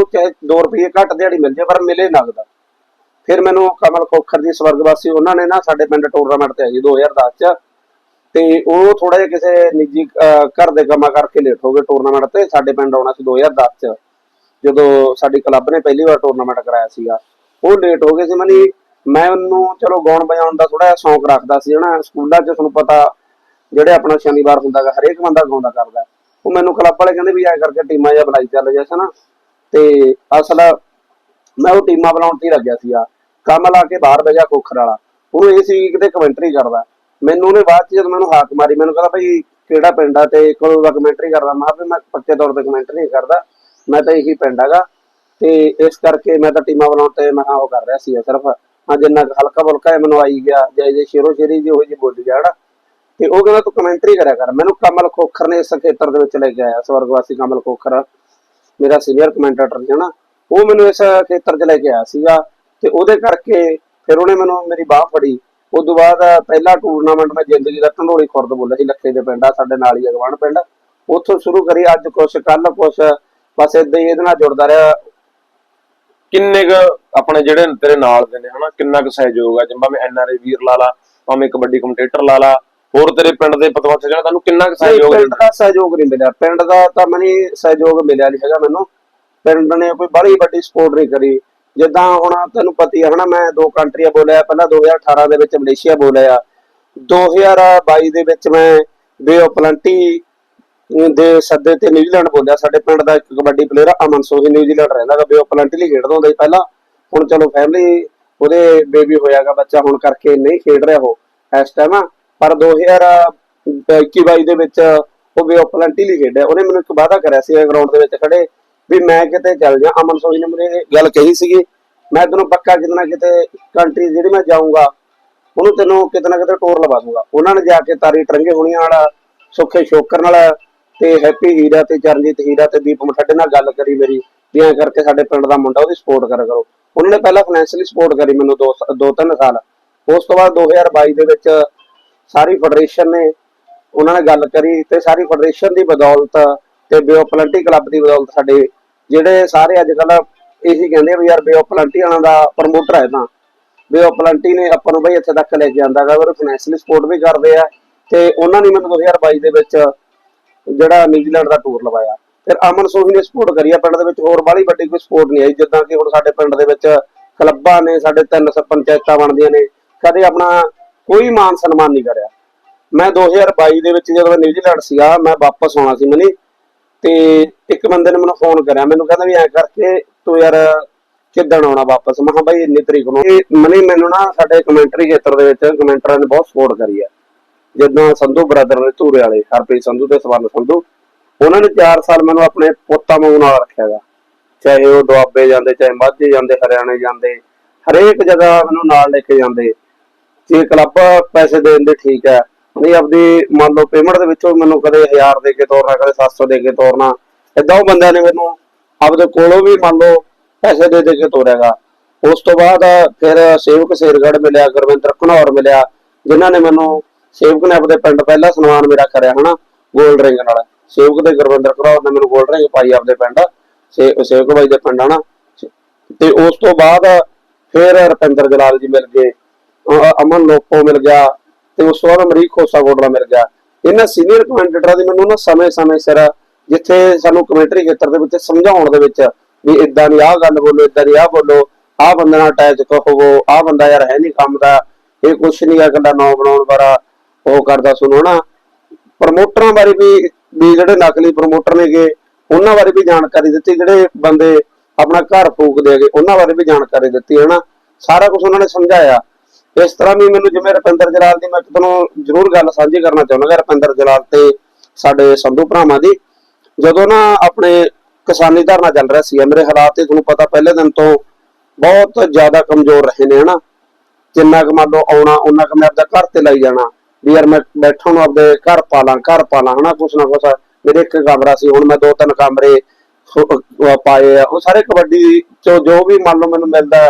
2 ਰੁਪਏ ਘੱਟ ਦਿਹਾੜੀ ਮਿਲ ਜਾਏ ਪਰ ਮਿਲੇ ਨਗਦ। ਫਿਰ ਮੈਨੂੰ ਕਮਲ ਖੋਖਰ ਜੀ ਸਵਰਗਵਾਸੀ, ਉਹਨਾਂ ਨੇ ਨਾ ਸਾਡੇ ਪਿੰਡ ਟੂਰਨਾਮੈਂਟ ਤੇ ਆਈ 2010 ਚ। ਤੇ ਉਹ ਥੋੜਾ ਜਿਹਾ ਕਿਸੇ ਨਿੱਜੀ ਘਰ ਦੇ ਕੰਮਾਂ ਕਰਕੇ ਲੇਟ ਹੋ ਗਏ ਟੂਰਨਾਮੈਂਟ ਤੇ, ਸਾਡੇ ਪਿੰਡ ਆਉਣਾ ਸੀ 2010 ਚ। ਜਦੋਂ ਸਾਡੀ ਕਲੱਬ ਨੇ ਪਹਿਲੀ ਵਾਰ ਟੂਰਨਾਮੈਂਟ ਕਰਾਇਆ ਸੀਗਾ, ਉਹ ਲੇਟ ਹੋ ਗਏ ਸੀ ਮਨੀ। ਮੈਂ ਉਹਨੂੰ ਚਲੋ ਗਾਉਣ ਵਜਾਉਣ ਦਾ ਥੋੜਾ ਸ਼ੌਂਕ ਰੱਖਦਾ ਸੀ ਹਨਾ। ਸਕੂਲਾਂ 'ਚ ਤੁਹਾਨੂੰ ਪਤਾ, ਜਿਹੜੇ ਆਪਣਾ ਸ਼ਨੀਵਾਰ ਹੁੰਦਾਗਾ ਹਰੇਕ ਬੰਦਾ ਗਾਉਂਦਾ ਕਰਦਾ। ਉਹ ਮੈਨੂੰ ਕਲੱਬ ਵਾਲੇ ਕਹਿੰਦੇ ਵੀ ਐ ਕਰਕੇ ਟੀਮਾਂ ਜਿਹਾ ਬਣਾਈ ਚੱਲ ਜੈਸਾ ਨਾ ਤੇ ਅਸਲ ਮੈਂ ਉਹ ਟੀਮਾਂ ਬਣਾਉਣ ਤੇ ਲੱਗਿਆ ਸੀਗਾ। ਕੰਮ ਲਾ ਕੇ ਬਾਹਰ ਬਹਿ ਗਿਆ ਖੋਖਰ ਵਾਲਾ। ਉਹਨੂੰ ਇਹ ਸੀ ਕਿਤੇ ਕਮੈਂਟਰੀ ਕਰਦਾ। ਮੈਨੂੰ ਉਹਨੇ ਬਾਅਦ ਚ ਜਦੋਂ ਮੈਨੂੰ ਹਾਕ ਮਾਰੀ, ਮੈਨੂੰ ਕਹਿੰਦਾ ਭਾਈ ਕਿਹੜਾ ਪਿੰਡ ਆ ਤੇ ਕੋਲ ਦਾ ਕਮੈਂਟਰੀ ਕਰਦਾ। ਮੈਂ ਕਿਹਾ ਮੈਂ ਪੱਕੇ ਤੌਰ ਤੇ ਕਮੈਂਟਰੀ ਨਹੀਂ ਕਰਦਾ। ਮੈਂ ਤਾਂ ਇਹੀ ਪਿੰਡ ਹੈਗਾ ਤੇ ਇਸ ਕਰਕੇ ਮੈਂ ਤਾਂ ਟੀਮਾਂ ਬਣਾਉਣ ਤੇ ਮੈਂ ਉਹ ਕਰ ਰਿਹਾ ਸੀ ਸਿਰਫ। ਹਾਂ, ਜਿੰਨਾ ਹਲਕਾ ਬੁਲਕਾ ਮੈਨੂੰ ਆਈ ਗਿਆ, ਜੈ ਜੈ ਸ਼ੇਰੋ ਸ਼ੇਰੀ ਜੀ ਹੋਈ ਜੀ ਬੋਲੀ ਗਿਆ ਤੇ ਉਹ ਕਹਿੰਦਾ ਤੂੰ ਕਮੈਂਟਰੀ ਕਰਿਆ ਕਰ। ਮੈਨੂੰ ਕਮਲ ਖੋਖਰ ਨੇ ਇਸ ਖੇਤਰ ਦੇ ਵਿੱਚ ਲੈ ਕੇ ਆਇਆ, ਸਵਰਗਵਾਸੀ ਕਮਲ ਖੋਖਰ, ਮੇਰਾ ਸੀਨੀਅਰ ਕਮੈਂਟੇਟਰ ਸੀ ਹਨਾ। ਉਹ ਮੈਨੂੰ ਇਸ ਖੇਤਰ 'ਚ ਲੈ ਕੇ ਆਇਆ ਸੀਗਾ ਤੇ ਉਹਦੇ ਕਰਕੇ ਫਿਰ ਉਹਨੇ ਮੈਨੂੰ ਮੇਰੀ ਬਾਹ ਫੜੀ। ਉਸ ਤੋਂ ਬਾਅਦ ਪਹਿਲਾ ਟੂਰਨਾਮੈਂਟ ਮੈਂ ਜ਼ਿੰਦਗੀ ਦਾ ਢੰਡੋਲੀ ਖੁਰਦ ਬੋਲਿਆ ਸੀ, ਲੱਖੇ ਦੇ ਪਿੰਡ ਆ, ਸਾਡੇ ਨਾਲ ਹੀ ਅਗਵਾਨ ਪਿੰਡ। ਉੱਥੋਂ ਸ਼ੁਰੂ ਕਰੀ, ਅੱਜ ਕੁਛ ਕੱਲ ਕੁਛ। ਬਸ ਏਦਾਂ ਹੀ ਇਹਦੇ ਨਾਲ ਜੁੜਦਾ ਰਿਹਾ। ਕਿੰਨੇ ਕ ਆਪਣੇ ਜਿਹੜੇ ਤੇਰੇ ਨਾਲ ਦੇ ਨੇ ਹਨਾ? ਕਿੰਨਾ ਕੁ ਸਹਿਯੋਗ ਆ? ਜਿੰਬਾ ਮੈਂ ਐਨਆਰਏ ਵੀਰ ਲਾ ਲਾ ਭਾਵੇਂ ਕਬੱਡੀ ਕਮੈਂਟੇਟਰ ਲਾ ਲਾ ਹੋਰ ਤੇਰੇ ਪਿੰਡ ਦੇ ਪਤਵੰਤ ਜਿਹੜਾ ਤੁਹਾਨੂੰ ਕਿੰਨਾ ਕੁ ਸਹਿਯੋਗ ਪਿੰਡ ਦਾ ਸਹਿਯੋਗ ਨਹੀਂ ਮਿਲਿਆ। ਪਿੰਡ ਦਾ ਤਾਂ ਮਨੀ ਸਹਿਯੋਗ ਮਿਲਿਆ ਨਹੀਂ ਹੈਗਾ ਮੈਨੂੰ। ਪਿੰਡ ਨੇ ਕੋਈ ਬੜੀ ਵੱਡੀ ਸਪੋਰਟ ਨਹੀਂ ਕਰੀ। ਜਿੱਦਾਂ ਹੁਣ ਤੈਨੂੰ ਪਤਾ ਹੀ ਹੈ ਹਨਾ ਮੈਂ ਦੋ ਕੰਟਰੀਆਂ ਬੋਲਿਆ ਪਹਿਲਾਂ 2018 ਦੇ ਵਿੱਚ ਮਲੇਸ਼ੀਆ ਬੋਲਿਆ। 2022 ਦੇ ਵਿੱਚ ਮੈਂ ਆਫ ਪਲੰਟੀ ਦੇ ਸੱਦੇ ਤੇ ਨਿਊਜ਼ੀਲੈਂਡ ਬੋਲਿਆ, ਸਾਡੇ ਪਿੰਡ ਦਾ ਇੱਕ kabaddi player Aman Sohi New Zealand ਰਹਿੰਦਾ ਗਾ ਬੇ ਆਫ ਪਲੰਟੀ ਖੇਡਦਾ ਹੁੰਦਾ ਸੀ ਪਹਿਲਾਂ। ਹੁਣ ਚਲੋ ਫੈਮਿਲੀ ਉਹਦੇ ਬੇਬੀ ਹੋਇਆਗਾ ਬੱਚਾ ਹੁਣ ਕਰਕੇ ਨਹੀਂ ਖੇਡ ਰਿਹਾ ਉਹ ਇਸ ਟਾਈਮ ਪਰ 2021 ਦੇ ਵਿੱਚ ਉਹ ਬੇ ਆਫ ਖੇਡਿਆ। ਉਹਨੇ ਮੈਨੂੰ ਇੱਕ ਵਾਅਦਾ ਕਰਿਆ ਸੀ ਗਰਾਊਂਡ ਦੇ ਵਿੱਚ ਖੜੇ, ਵੀ ਮੈਂ ਕਿਤੇ ਚੱਲ ਜਾ। ਅਮਨ ਸੋਹੀ ਨੇ ਮੈਨੂੰ ਗੱਲ ਕਹੀ ਸੀਗੀ, ਮੈਂ ਤੈਨੂੰ ਪੱਕਾ ਕਿਤੇ ਨਾ ਕਿਤੇ ਕੰਟਰੀ ਜਿਹੜੀ ਮੈਂ ਜਾਊਂਗਾ, ਉਹਨੂੰ ਤੈਨੂੰ ਕਿਤੇ ਨਾ ਕਿਤੇ ਟੋਰ ਲਵਾ ਦੂੰਗਾ। ਉਹਨਾਂ ਨੇ ਜਾ ਕੇ ਤਾਰੀ ਟਰੰਗੇ ਹੋਣੀਆਂ ਵਾਲਾ, ਸੁੱਖੇ ਸ਼ੋਕਰ ਨਾਲ ਤੇ ਹੈਪੀ ਹੀਰਾ ਤੇ ਚਰਨਜੀਤ ਹੀਰਾ ਤੇ ਦੀਪ ਮਠੱਡੇ ਨਾਲ ਗੱਲ ਕਰੀ ਮੇਰੀ, ਵੀ ਐਂ ਕਰਕੇ ਸਾਡੇ ਪਿੰਡ ਦਾ ਮੁੰਡਾ ਉਹਦੀ ਸਪੋਰਟ ਕਰਿਆ ਕਰੋ। ਉਹਨਾਂ ਨੇ ਪਹਿਲਾਂ ਫਾਈਨੈਂਸ਼ੀਅਲੀ ਸਪੋਰਟ ਕਰੀ ਮੈਨੂੰ ਦੋ ਸ- ਦੋ ਤਿੰਨ ਸਾਲ। ਉਸ ਤੋਂ ਬਾਅਦ 2022 ਦੇ ਵਿੱਚ ਸਾਰੀ ਫੈਡਰੇਸ਼ਨ ਨੇ ਉਹਨਾਂ ਨੇ ਗੱਲ ਕਰੀ ਤੇ ਸਾਰੀ ਫੈਡਰੇਸ਼ਨ ਦੀ ਬਦੌਲਤ ਤੇ ਬੇਓ ਪਲੰਟੀ ਕਲੱਬ ਦੀ ਬਦੌਲਤ ਸਾਡੇ ਜਿਹੜੇ ਸਾਰੇ ਅੱਜ ਕੱਲ ਇਹੀ ਕਹਿੰਦੇ ਵੀ ਯਾਰ ਬੇਓ ਪਲੰਟੀ ਵਾਲਾ ਦਾ ਪ੍ਰਮੋਟਰ ਹੈ ਤਾਂ। ਬੇਓ ਪਲੰਟੀ ਨੇ ਆਪਾਂ ਨੂੰ ਬਈ ਇੱਥੇ ਤੱਕ ਲੈ ਕੇ ਆਂਦਾਗਾ ਉਹ ਫਾਈਨੈਂਸ਼ੀਅਲੀ ਸਪੋਰਟ ਵੀ ਕਰਦੇ ਆ ਤੇ ਉਹਨਾਂ ਨੇ ਮੈਨੂੰ 2022 ਦੇ ਵਿੱਚ ਜਿਹੜਾ ਨਿਊਜ਼ੀਲੈਂਡ ਦਾ ਟੂਰ ਲਵਾਇਆ। ਫਿਰ ਅਮਨ ਸੋਹੀ ਨੇ ਸਪੋਰਟ ਕਰੀ ਆ, ਪਿੰਡ ਦੇ ਵਿੱਚ ਹੋਰ ਬਾਹਲੀ ਵੱਡੀ ਕੋਈ ਸਪੋਰਟ ਨਹੀਂ ਆਈ, ਜਿੱਦਾਂ ਕਿ ਹੁਣ ਸਾਡੇ ਪਿੰਡ ਦੇ ਵਿੱਚ ਕਲੱਬਾਂ ਨੇ, ਸਾਡੇ ਤਿੰਨ ਪੰਚਾਇਤਾਂ ਬਣਦੀਆਂ ਨੇ, ਕਦੇ ਆਪਣਾ ਕੋਈ ਮਾਨ ਸਨਮਾਨ ਨਹੀਂ ਕਰਿਆ। ਮੈਂ 2022 ਦੇ ਵਿੱਚ ਜਦੋਂ ਮੈਂ ਨਿਊਜ਼ੀਲੈਂਡ ਸੀਗਾ, ਮੈਂ ਵਾਪਸ ਆਉਣਾ ਸੀ ਮਨੀ, ਤੇ ਇੱਕ ਬੰਦੇ ਨੇ ਮੈਨੂੰ ਫੋਨ ਕਰਿਆ, ਮੈਨੂੰ ਕਹਿੰਦਾ ਵੀ ਐ ਕਰਕੇ ਤੂੰ ਯਾਰ ਕਿੱਦਣ ਆਉਣਾ ਵਾਪਸ? ਮੈਂ ਕਿਹਾ ਬਾਈ, ਇੰਨੀ ਤਰੀਕ ਨੂੰ। ਇਹ ਮਨੀ, ਮੈਨੂੰ ਨਾ ਸਾਡੇ ਕਮੈਂਟਰੀ ਖੇਤਰ ਦੇ ਵਿੱਚ ਕਮੈਂਟਰਾਂ ਨੇ ਬਹੁਤ ਸਪੋਰਟ ਕਰੀ ਹੈ ਜਿੱਦਾਂ ਸੰਧੂ ਬ੍ਰਦਰ ਨੇ ਧੂਰੇ ਵਾਲੇ, ਹਰਪ੍ਰੀਤ ਸੰਧੂ ਤੇ ਸਵਰਨ ਸੰਧੂ, ਉਹਨਾਂ ਨੇ 4 ਸਾਲ ਮੈਨੂੰ ਆਪਣੇ ਪੋਤਾ ਵਾਂਗੂ ਨਾਲ ਰੱਖਿਆਗਾ ਚਾਹੇ ਉਹ ਦੁਆਬੇ ਜਾਂਦੇ, ਚਾਹੇ ਮਾਝੇ ਜਾਂਦੇ, ਹਰਿਆਣੇ ਜਾਂਦੇ, ਹਰੇਕ ਜਗ੍ਹਾ ਮੈਨੂੰ ਨਾਲ ਲੈ ਕੇ ਜਾਂਦੇ। ਜੇ ਕਲੱਬ ਪੈਸੇ ਦੇਣ ਦੇ ਠੀਕ ਹੈ ਨਹੀਂ ਆਪਦੀ ਮੰਨ ਲਓ ਪੇਮੈਂਟ ਦੇ ਵਿੱਚੋਂ ਮੈਨੂੰ ਕਦੇ 1000 ਦੇ ਕੇ ਤੋਰਨਾ, ਕਦੇ 700 ਦੇ ਕੇ ਤੋਰਨਾ, ਏਦਾਂ ਉਹ ਬੰਦਿਆਂ ਨੇ ਮੈਨੂੰ ਆਪਦੇ ਕੋਲੋਂ ਵੀ ਮੰਨ ਲਓ ਪੈਸੇ ਦੇ ਦੇ ਕੇ ਤੋਰਿਆਗਾ ਉਸ ਤੋਂ ਬਾਅਦ ਫਿਰ ਸੇਵਕ ਸ਼ੇਰਗੜ੍ਹ ਮਿਲਿਆ, ਗੁਰਵਿੰਦਰ ਘਨੌਰ ਮਿਲਿਆ, ਜਿਨ੍ਹਾਂ ਨੇ ਮੈਨੂੰ ਸੇਵਕ ਨੇ ਆਪਣੇ ਪਿੰਡ ਪਹਿਲਾ ਸਨਮਾਨ ਮੇਰਾ ਕਰਿਆ ਹਨਾ 골ਡ ਰਿੰਗ ਨਾਲ। ਸੇਵਕ ਦੇ ਗੁਰਵਿੰਦਰ ਘਨੌਰ ਨੇ ਮੈਨੂੰ 골ਡ ਰਿੰਗ ਪਾਈ ਆਪਦੇ ਪਿੰਡ ਸੇਵਕ ਬਾਈ ਦੇ ਪਿੰਡ ਹਨਾ। ਤੇ ਉਸ ਤੋਂ ਬਾਅਦ ਫਿਰ ਰਪਿੰਦਰ ਜਲਾਲ ਜੀ ਮਿਲ ਗਏ ਅਮਨ ਲੋਪੋ ਮਿਲ ਗਿਆ, ਤੇ ਉਸ ਤੋਂ ਬਾਅਦ ਅਮਰੀਕ ਖੋਸਾ ਕੋਟਲਾ ਮਿਲ ਗਿਆ। ਇਹਨਾਂ ਸੀਨੀਅਰ ਕਮੈਂਟੇਟਰਾਂ ਦੀ ਮੈਨੂੰ ਨਾ ਸਮੇਂ-ਸਮੇਂ ਸਿਰ ਜਿੱਥੇ ਸਾਨੂੰ ਕਮੈਂਟਰੀ ਖੇਤਰ ਦੇ ਵਿੱਚ ਸਮਝਾਉਣ ਦੇ ਵਿੱਚ ਵੀ ਇਦਾਂ ਦੀ ਆਹ ਗੱਲ ਬੋਲੋ ਇਦਾਂ ਦੀ ਆਹ ਬੋਲੋ, ਆਹ ਬੰਦੇ ਨਾਲ ਅਟੈਚ ਕਹੋ ਆਹ ਬੰਦਾ ਯਾਰ ਹੈ ਨਹੀਂ ਕੰਮ ਦਾ, ਇਹ ਕੁਛ ਨਹੀਂ ਆ ਗੱਲਾਂ ਨਾ ਬਣਾਉਣ ਵਾਲਾ। ਉਹ ਕਰਦਾ ਸੁਣੋ ਪ੍ਰਮੋਟਰਾਂ ਬਾਰੇ ਵੀ ਵੀ ਜਿਹੜੇ ਨਕਲੀ ਪ੍ਰਮੋਟਰ ਨੇਗੇ, ਉਹਨਾਂ ਬਾਰੇ ਵੀ ਜਾਣਕਾਰੀ ਦਿੱਤੀ, ਜਿਹੜੇ ਬੰਦੇ ਆਪਣਾ ਘਰ ਫੂਕਦੇ ਹੈਗੇ ਉਹਨਾਂ ਬਾਰੇ ਵੀ ਜਾਣਕਾਰੀ ਦਿੱਤੀ ਹੈ ਨਾ ਸਾਰਾ ਕੁਝ ਉਹਨਾਂ ਨੇ ਸਮਝਾਇਆ। ਇਸ ਤਰ੍ਹਾਂ ਵੀ ਮੈਨੂੰ ਜਿਵੇਂ ਰਪਿੰਦਰ ਜਲਾਲ ਦੀ ਮੈਂ ਤੁਹਾਨੂੰ ਜ਼ਰੂਰ ਗੱਲ ਸਾਂਝੀ ਕਰਨਾ ਚਾਹੁੰਦਾ, ਰਪਿੰਦਰ ਜਲਾਲ ਤੇ ਸਾਡੇ ਸੰਧੂ ਭਰਾਵਾਂ ਦੀ। ਜਦੋਂ ਨਾ ਆਪਣੇ ਕਿਸਾਨੀ ਧਰਨਾ ਚੱਲ ਰਿਹਾ ਸੀ, ਮੇਰੇ ਹਾਲਾਤ ਤੇ ਤੁਹਾਨੂੰ ਪਤਾ ਪਹਿਲੇ ਦਿਨ ਤੋਂ ਬਹੁਤ ਜ਼ਿਆਦਾ ਕਮਜ਼ੋਰ ਰਹੇ ਨੇ, ਹਨਾ? ਜਿੰਨਾ ਕੁ ਮੰਨ ਲਓ ਆਉਣਾ ਉਹਨਾਂ ਕੁ ਮੈਂ ਆਪਦਾ ਘਰ ਤੇ ਲਈ ਜਾਣਾ। ਵੀ ਯਾਰ ਮੈਂ ਬੈਠਾ ਨੂੰ ਆਪਦੇ ਘਰ ਪਾਲਾਂ ਘਰ ਪਾਲਾਂ, ਹਨਾ, ਕੁਛ ਨਾ ਕੁਛ। ਮੇਰੇ ਇੱਕ ਕਮਰਾ ਸੀ, ਹੁਣ ਮੈਂ ਦੋ ਤਿੰਨ ਕਮਰੇ ਪਾਏ ਆ। ਉਹ ਸਾਰੇ ਕਬੱਡੀ ਚੋਂ ਜੋ ਵੀ ਮੰਨ ਲਓ ਮੈਨੂੰ ਮਿਲਦਾ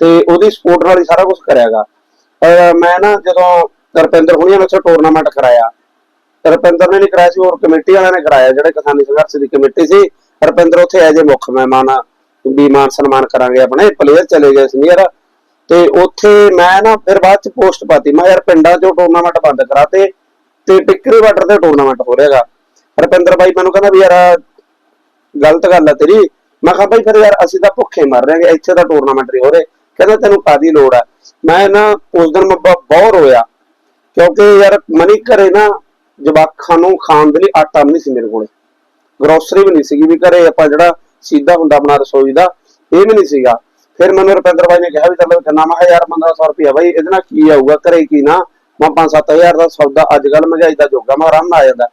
ਤੇ ਉਹਦੀ ਸਪੋਰਟ ਨਾਲ ਹੀ ਸਾਰਾ ਕੁਝ ਕਰਿਆਗਾ। ਮੈਂ ਨਾ ਜਦੋਂ ਰਪਿੰਦਰ ਹੁਣੀਆਂ ਨੇ ਟੂਰਨਾਮੈਂਟ ਕਰਾਇਆ, ਰਪਿੰਦਰ ਨੇ ਨਹੀਂ ਕਰਾਇਆ ਸੀ, ਹੋਰ ਕਮੇਟੀ ਵਾਲਿਆਂ ਨੇ ਕਰਾਇਆ, ਜਿਹੜੇ ਕਿਸਾਨੀ ਸੰਘਰਸ਼ ਦੀ ਕਮੇਟੀ ਸੀ। ਰਪਿੰਦਰ ਉੱਥੇ ਐਜ ਮੁੱਖ ਮਹਿਮਾਨ ਵੀ ਮਾਨ ਸਨਮਾਨ ਕਰਾਂਗੇ ਆਪਣੇ ਪਲੇਅਰ ਚਲੇ ਗਏ ਸੀਨੀਅਰ ਤੇ ਉੱਥੇ ਮੈਂ ਨਾ ਫਿਰ ਬਾਅਦ ਚ ਪੋਸਟ ਪਾਤੀ। ਮੈਂ ਯਾਰ ਪਿੰਡਾਂ 'ਚੋਂ ਟੂਰਨਾਮੈਂਟ ਬੰਦ ਕਰਾਤੇ ਤੇ ਟਿੱਕਰੀ ਵਾਟਰ ਤੇ ਟੂਰਨਾਮੈਂਟ ਹੋ ਰਿਹਾਗਾ ਰਪਿੰਦਰ ਬਾਈ ਮੈਨੂੰ ਕਹਿੰਦਾ ਵੀ ਯਾਰ ਗਲਤ ਗੱਲ ਹੈ ਤੇਰੀ। ਮੈਂ ਕਿਹਾ ਬਾਈ ਫਿਰ ਯਾਰ ਅਸੀਂ ਤਾਂ ਭੁੱਖੇ ਮਰ ਰਹੇ ਹਾਂ ਇੱਥੇ ਤਾਂ ਟੂਰਨਾਮੈਂਟ ਨਹੀਂ ਹੋ ਰਹੇ। ਕਹਿੰਦਾ ਤੈਨੂੰ ਕਾਦੀ ਲੋੜ ਆ? ਮੈਂ ਨਾ ਉਸ ਦਿਨ ਮੈਂ ਬਹੁਤ ਰੋਇਆ। ਕਿਉਂਕਿ ਯਾਰ ਮਨੀ ਘਰੇ ਨਾ ਜਵਾਖਾਂ ਨੂੰ ਖਾਣ ਦੇ ਲਈ ਆਟਾ ਵੀ ਨਹੀਂ ਸੀ ਮੇਰੇ ਕੋਲੇ। ਗਰੋਸਰੀ ਵੀ ਨਹੀਂ ਸੀਗੀ ਵੀ ਘਰੇ ਆਪਾਂ ਜਿਹੜਾ ਸਿੱਧਾ ਹੁੰਦਾ ਆਪਣਾ ਰਸੋਈ ਦਾ, ਇਹ ਵੀ ਨਹੀਂ ਸੀਗਾ। ਫਿਰ ਮੈਨੂੰ ਰੁਪਿੰਦਰ ਬਾਈ ਨੇ ਕਿਹਾ ਵੀ ਚੱਲ ਕਿੰਨਾ, ਮੈਂ ਯਾਰ 1500 ਰੁਪਇਆ ਬਾਈ, ਇਹਦੇ ਨਾਲ ਕੀ ਆਊਗਾ, ਘਰੇ ਕੀ ਨਾ? ਮੈਂ 5-7000 ਦਾ ਸੌਦਾ ਅੱਜ ਕੱਲ ਮਹਿੰਗਾਈ ਦਾ ਜੋਗਾ, ਮੈਂ ਆਰਾਮ ਨਾਲ ਆ ਜਾਂਦਾ।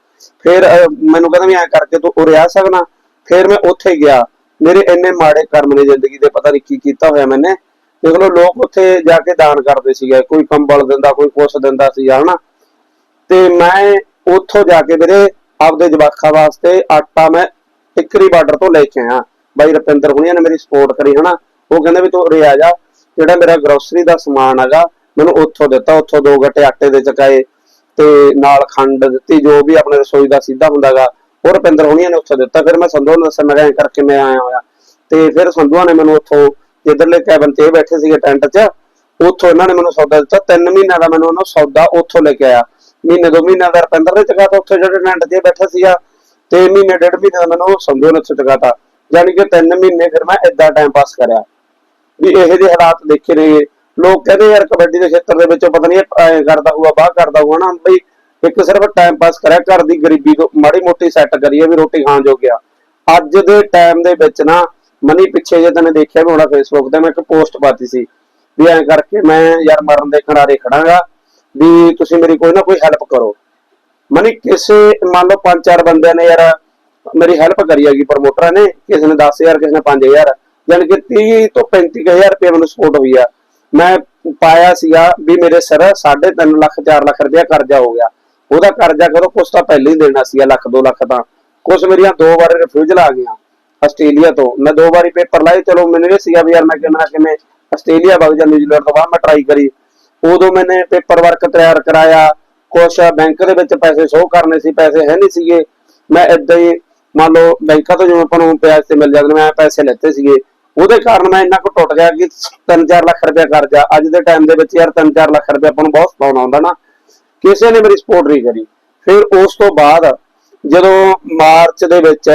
ਫਿਰ ਮੈਨੂੰ ਕਹਿੰਦਾ ਵੀ ਐਂ ਕਰਕੇ ਤੂੰ ਉਰੇ ਆ ਸਕਣਾ ਫਿਰ ਮੈਂ ਉੱਥੇ ਗਿਆ। ਮੇਰੇ ਇੰਨੇ ਮਾੜੇ ਕਰਮ ਨੇ ਜ਼ਿੰਦਗੀ ਦੇ, ਪਤਾ ਨਹੀਂ ਕੀ ਕੀਤਾ ਹੋਇਆ ਮੈਨੇ। ਦੇਖ ਲਓ, ਲੋਕ ਉੱਥੇ ਜਾ ਕੇ ਦਾਨ ਕਰਦੇ ਸੀਗੇ, ਕੋਈ ਕੰਬਲ ਦਿੰਦਾ, ਕੋਈ ਕੁਛ ਦਿੰਦਾ ਸੀ, ਹਨਾ। ਤੇ ਮੈਂ ਉੱਥੋਂ ਜਾ ਕੇ ਵੀਰੇ ਆਪਦੇ ਜਵਾਖਾਂ ਵਾਸਤੇ ਆਟਾ ਮੈਂ ਟਿੱਕਰੀ ਬਾਰਡਰ ਤੋਂ ਲੈ ਕੇ ਆਇਆ। ਬਾਈ ਰਪਿੰਦਰ ਹੁਣੀਆਂ ਨੇ ਮੇਰੀ ਸਪੋਰਟ ਕਰੀ, ਹਨਾ। ਉਹ ਕਹਿੰਦੇ ਵੀ ਤੂੰ ਉਰੇ ਆ ਜਾ, ਜਿਹੜਾ ਮੇਰਾ ਗਰੋਸਰੀ ਦਾ ਸਮਾਨ ਹੈਗਾ, ਮੈਨੂੰ ਉੱਥੋਂ ਦਿੱਤਾ, ਉੱਥੋਂ ਦੋ ਗੱਟੇ ਆਟੇ ਦੇ ਚਕਾਏ ਤੇ ਨਾਲ ਖੰਡ ਦਿੱਤੀ, ਜੋ ਵੀ ਆਪਣੇ ਰਸੋਈ ਦਾ ਸਿੱਧਾ ਹੁੰਦਾਗਾ, ਉਹ ਰਪਿੰਦਰ ਹੁਣੀਆਂ ਨੇ ਉੱਥੋਂ ਦਿੱਤਾ। ਫਿਰ ਮੈਂ ਸੰਧੂ ਨੂੰ ਦੱਸਿਆ, ਮੈਂ ਕਿਹਾ ਕਰਕੇ ਮੈਂ ਆਇਆ ਹੋਇਆ। ਤੇ ਫਿਰ ਸੰਧੂਆਂ ਨੇ ਮੈਨੂੰ ਉੱਥੋਂ ਜਿੱਧਰਲੇ ਕੈਬਨ ਤੇ ਬੈਠੇ ਸੀਗੇ ਟੈਂਟ 'ਚ, ਉੱਥੋਂ ਇਹਨਾਂ ਨੇ ਮੈਨੂੰ ਸੌਦਾ ਦਿੱਤਾ। ਤਿੰਨ ਮਹੀਨਿਆਂ ਦਾ ਮੈਨੂੰ ਉਹਨਾਂ ਸੌਦਾ ਉੱਥੋਂ ਲੈ ਕੇ ਆਇਆ। ਮਹੀਨੇ ਦੋ ਮਹੀਨਿਆਂ ਦਾ ਰਪਿੰਦਰ ਨੇ ਚਕਾਤਾ ਉੱਥੇ ਜਿਹੜੇ ਟੈਂਟ 'ਤੇ ਬੈਠਾ ਸੀਗਾ, ਤੇ ਮਹੀਨੇ, ਡੇਢ ਮਹੀਨੇ ਦਾ ਮੈਨੂੰ ਸੰਧੂ ਨੇ ਉੱਥੇ ਚਕਾਤਾ ਯਾਨੀ ਕਿ ਤਿੰਨ ਮਹੀਨੇ ਫਿਰ ਮੈਂ ਏਦਾਂ ਟਾਈਮ ਪਾਸ ਕਰਿਆ। ਵੀ ਇਹੋ ਜਿਹੇ ਹਾਲਾਤ ਦੇਖੇ ਨੇ। ਲੋਕ ਕਹਿੰਦੇ ਯਾਰ ਕਬੱਡੀ ਦੇ ਖੇਤਰ ਦੇ ਵਿੱਚ ਪਤਾ ਨਹੀਂ ਐ ਕਰਦਾ ਹੋਊਗਾ ਬਾਹ ਕਰਦਾ ਹੋਊਗਾ। ਨਾ ਬਈ ਇੱਕ ਸਿਰਫ ਟਾਈਮ ਪਾਸ ਕਰਿਆ, ਘਰ ਦੀ ਗਰੀਬੀ ਤੋਂ ਮਾੜੀ ਮੋਟੀ ਸੈੱਟ ਕਰੀਏ ਵੀ ਰੋਟੀ ਖਾਣ ਜੋਗਿਆ ਅੱਜ ਦੇ ਟਾਈਮ ਦੇ ਵਿੱਚ ਨਾ, ਮਨੀ ਪਿੱਛੇ ਜੇ ਤੈਨੇ ਦੇਖਿਆ ਵੀ ਹੋਣਾ ਫੇਸਬੁੱਕ ਤੇ ਮੈਂ ਇੱਕ ਪੋਸਟ ਪਾਤੀ ਸੀ ਵੀ ਐਂ ਕਰਕੇ ਮੈਂ ਯਾਰ ਮਰਨ ਦੇ ਕਿਨਾਰੇ ਖੜਾਂਗਾ ਵੀ ਤੁਸੀਂ ਮੇਰੀ ਕੋਈ ਨਾ ਕੋਈ ਹੈਲਪ ਕਰੋ। ਮਨੀ ਕਿਸੇ, ਮੰਨ ਲਓ ਪੰਜ ਚਾਰ ਬੰਦਿਆਂ ਨੇ ਯਾਰ ਮੇਰੀ ਹੈਲਪ ਕਰੀ ਹੈਗੀ ਪ੍ਰਮੋਟਰਾਂ ਨੇ, ਕਿਸੇ ਨੇ 10000 ਕਿਸੇ ਨੇ 5000 ਯਾਨੀ ਕਿ 30 ਤੋਂ 35000 ਰੁਪਏ ਮੈਨੂੰ ਸਪੋਰਟ ਹੋਈ ਆ। ਮੈਂ ਪਾਇਆ ਸੀਗਾ ਵੀ ਮੇਰੇ ਸਿਰ 3.5 ਲੱਖ 4 ਲੱਖ ਰੁਪਇਆ ਕਰਜ਼ਾ ਹੋ ਗਿਆ। ਉਹਦਾ ਕਰਜ਼ਾ ਕਰੋ, ਕੁਛ ਤਾਂ ਪਹਿਲਾਂ ਹੀ ਦੇਣਾ ਸੀਗਾ, ਲੱਖ 2 ਲੱਖ ਤਾਂ। ਕੁਛ ਮੇਰੀਆਂ ਦੋ ਵਾਰ ਰਿਫਿਊਜ਼ਲ ਆ ਗਈਆਂ ਆਸਟ੍ਰੇਲੀਆ ਤੋਂ। ਮੈਂ ਦੋ ਵਾਰੀ ਪੇਪਰ ਲਾਏ, ਚਲੋ ਮੈਨੂੰ ਇਹ ਸੀਗਾ ਵੀ ਯਾਰ ਮੈਂ ਕਿਵੇਂ ਕਿਵੇਂ ਆਸਟ੍ਰੇਲੀਆ ਵਗ ਜਾਂ ਨਿਊਜ਼ੀਲੈਂਡ ਤੋਂ ਬਾਅਦ ਮੈਂ ਟਰਾਈ ਕਰੀ। ਉਦੋਂ ਮੈਨੇ ਪੇਪਰ ਵਰਕ ਤਿਆਰ ਕਰਾਇਆ। ਕੁਛ ਬੈਂਕ ਦੇ ਵਿੱਚ ਪੈਸੇ ਸ਼ੋਅ ਕਰਨੇ ਸੀ, ਪੈਸੇ ਹੈ ਨਹੀਂ ਸੀਗੇ। ਮੈਂ ਏਦਾਂ ਹੀ ਮੰਨ ਲਓ ਬੈਂਕਾਂ ਤੋਂ ਜਿਵੇਂ ਆਪਾਂ ਨੂੰ ਪਿਆਜ਼ ਤੇ ਮਿਲ ਜਾਂਦੇ ਮੈਂ ਪੈਸੇ ਲੈਤੇ ਸੀਗੇ। ਉਹਦੇ ਕਾਰਨ ਮੈਂ ਇੰਨਾ ਕੁ ਟੁੱਟ ਗਿਆ ਕਿ 3-4 ਲੱਖ ਰੁਪਏ ਕਰਜ਼ਾ। ਅੱਜ ਦੇ ਟਾਈਮ ਦੇ ਵਿੱਚ ਯਾਰ 3-4 ਲੱਖ ਰੁਪਏ ਆਪਾਂ ਨੂੰ ਬਹੁਤ ਪਾਉਣਾ ਹੁੰਦਾ ਨਾ। ਕਿਸੇ ਨੇ ਮੇਰੀ ਸਪੋਰਟ ਨਹੀਂ ਕਰੀ। ਫਿਰ ਉਸ ਤੋਂ ਬਾਅਦ ਜਦੋਂ ਮਾਰਚ ਦੇ ਵਿੱਚ,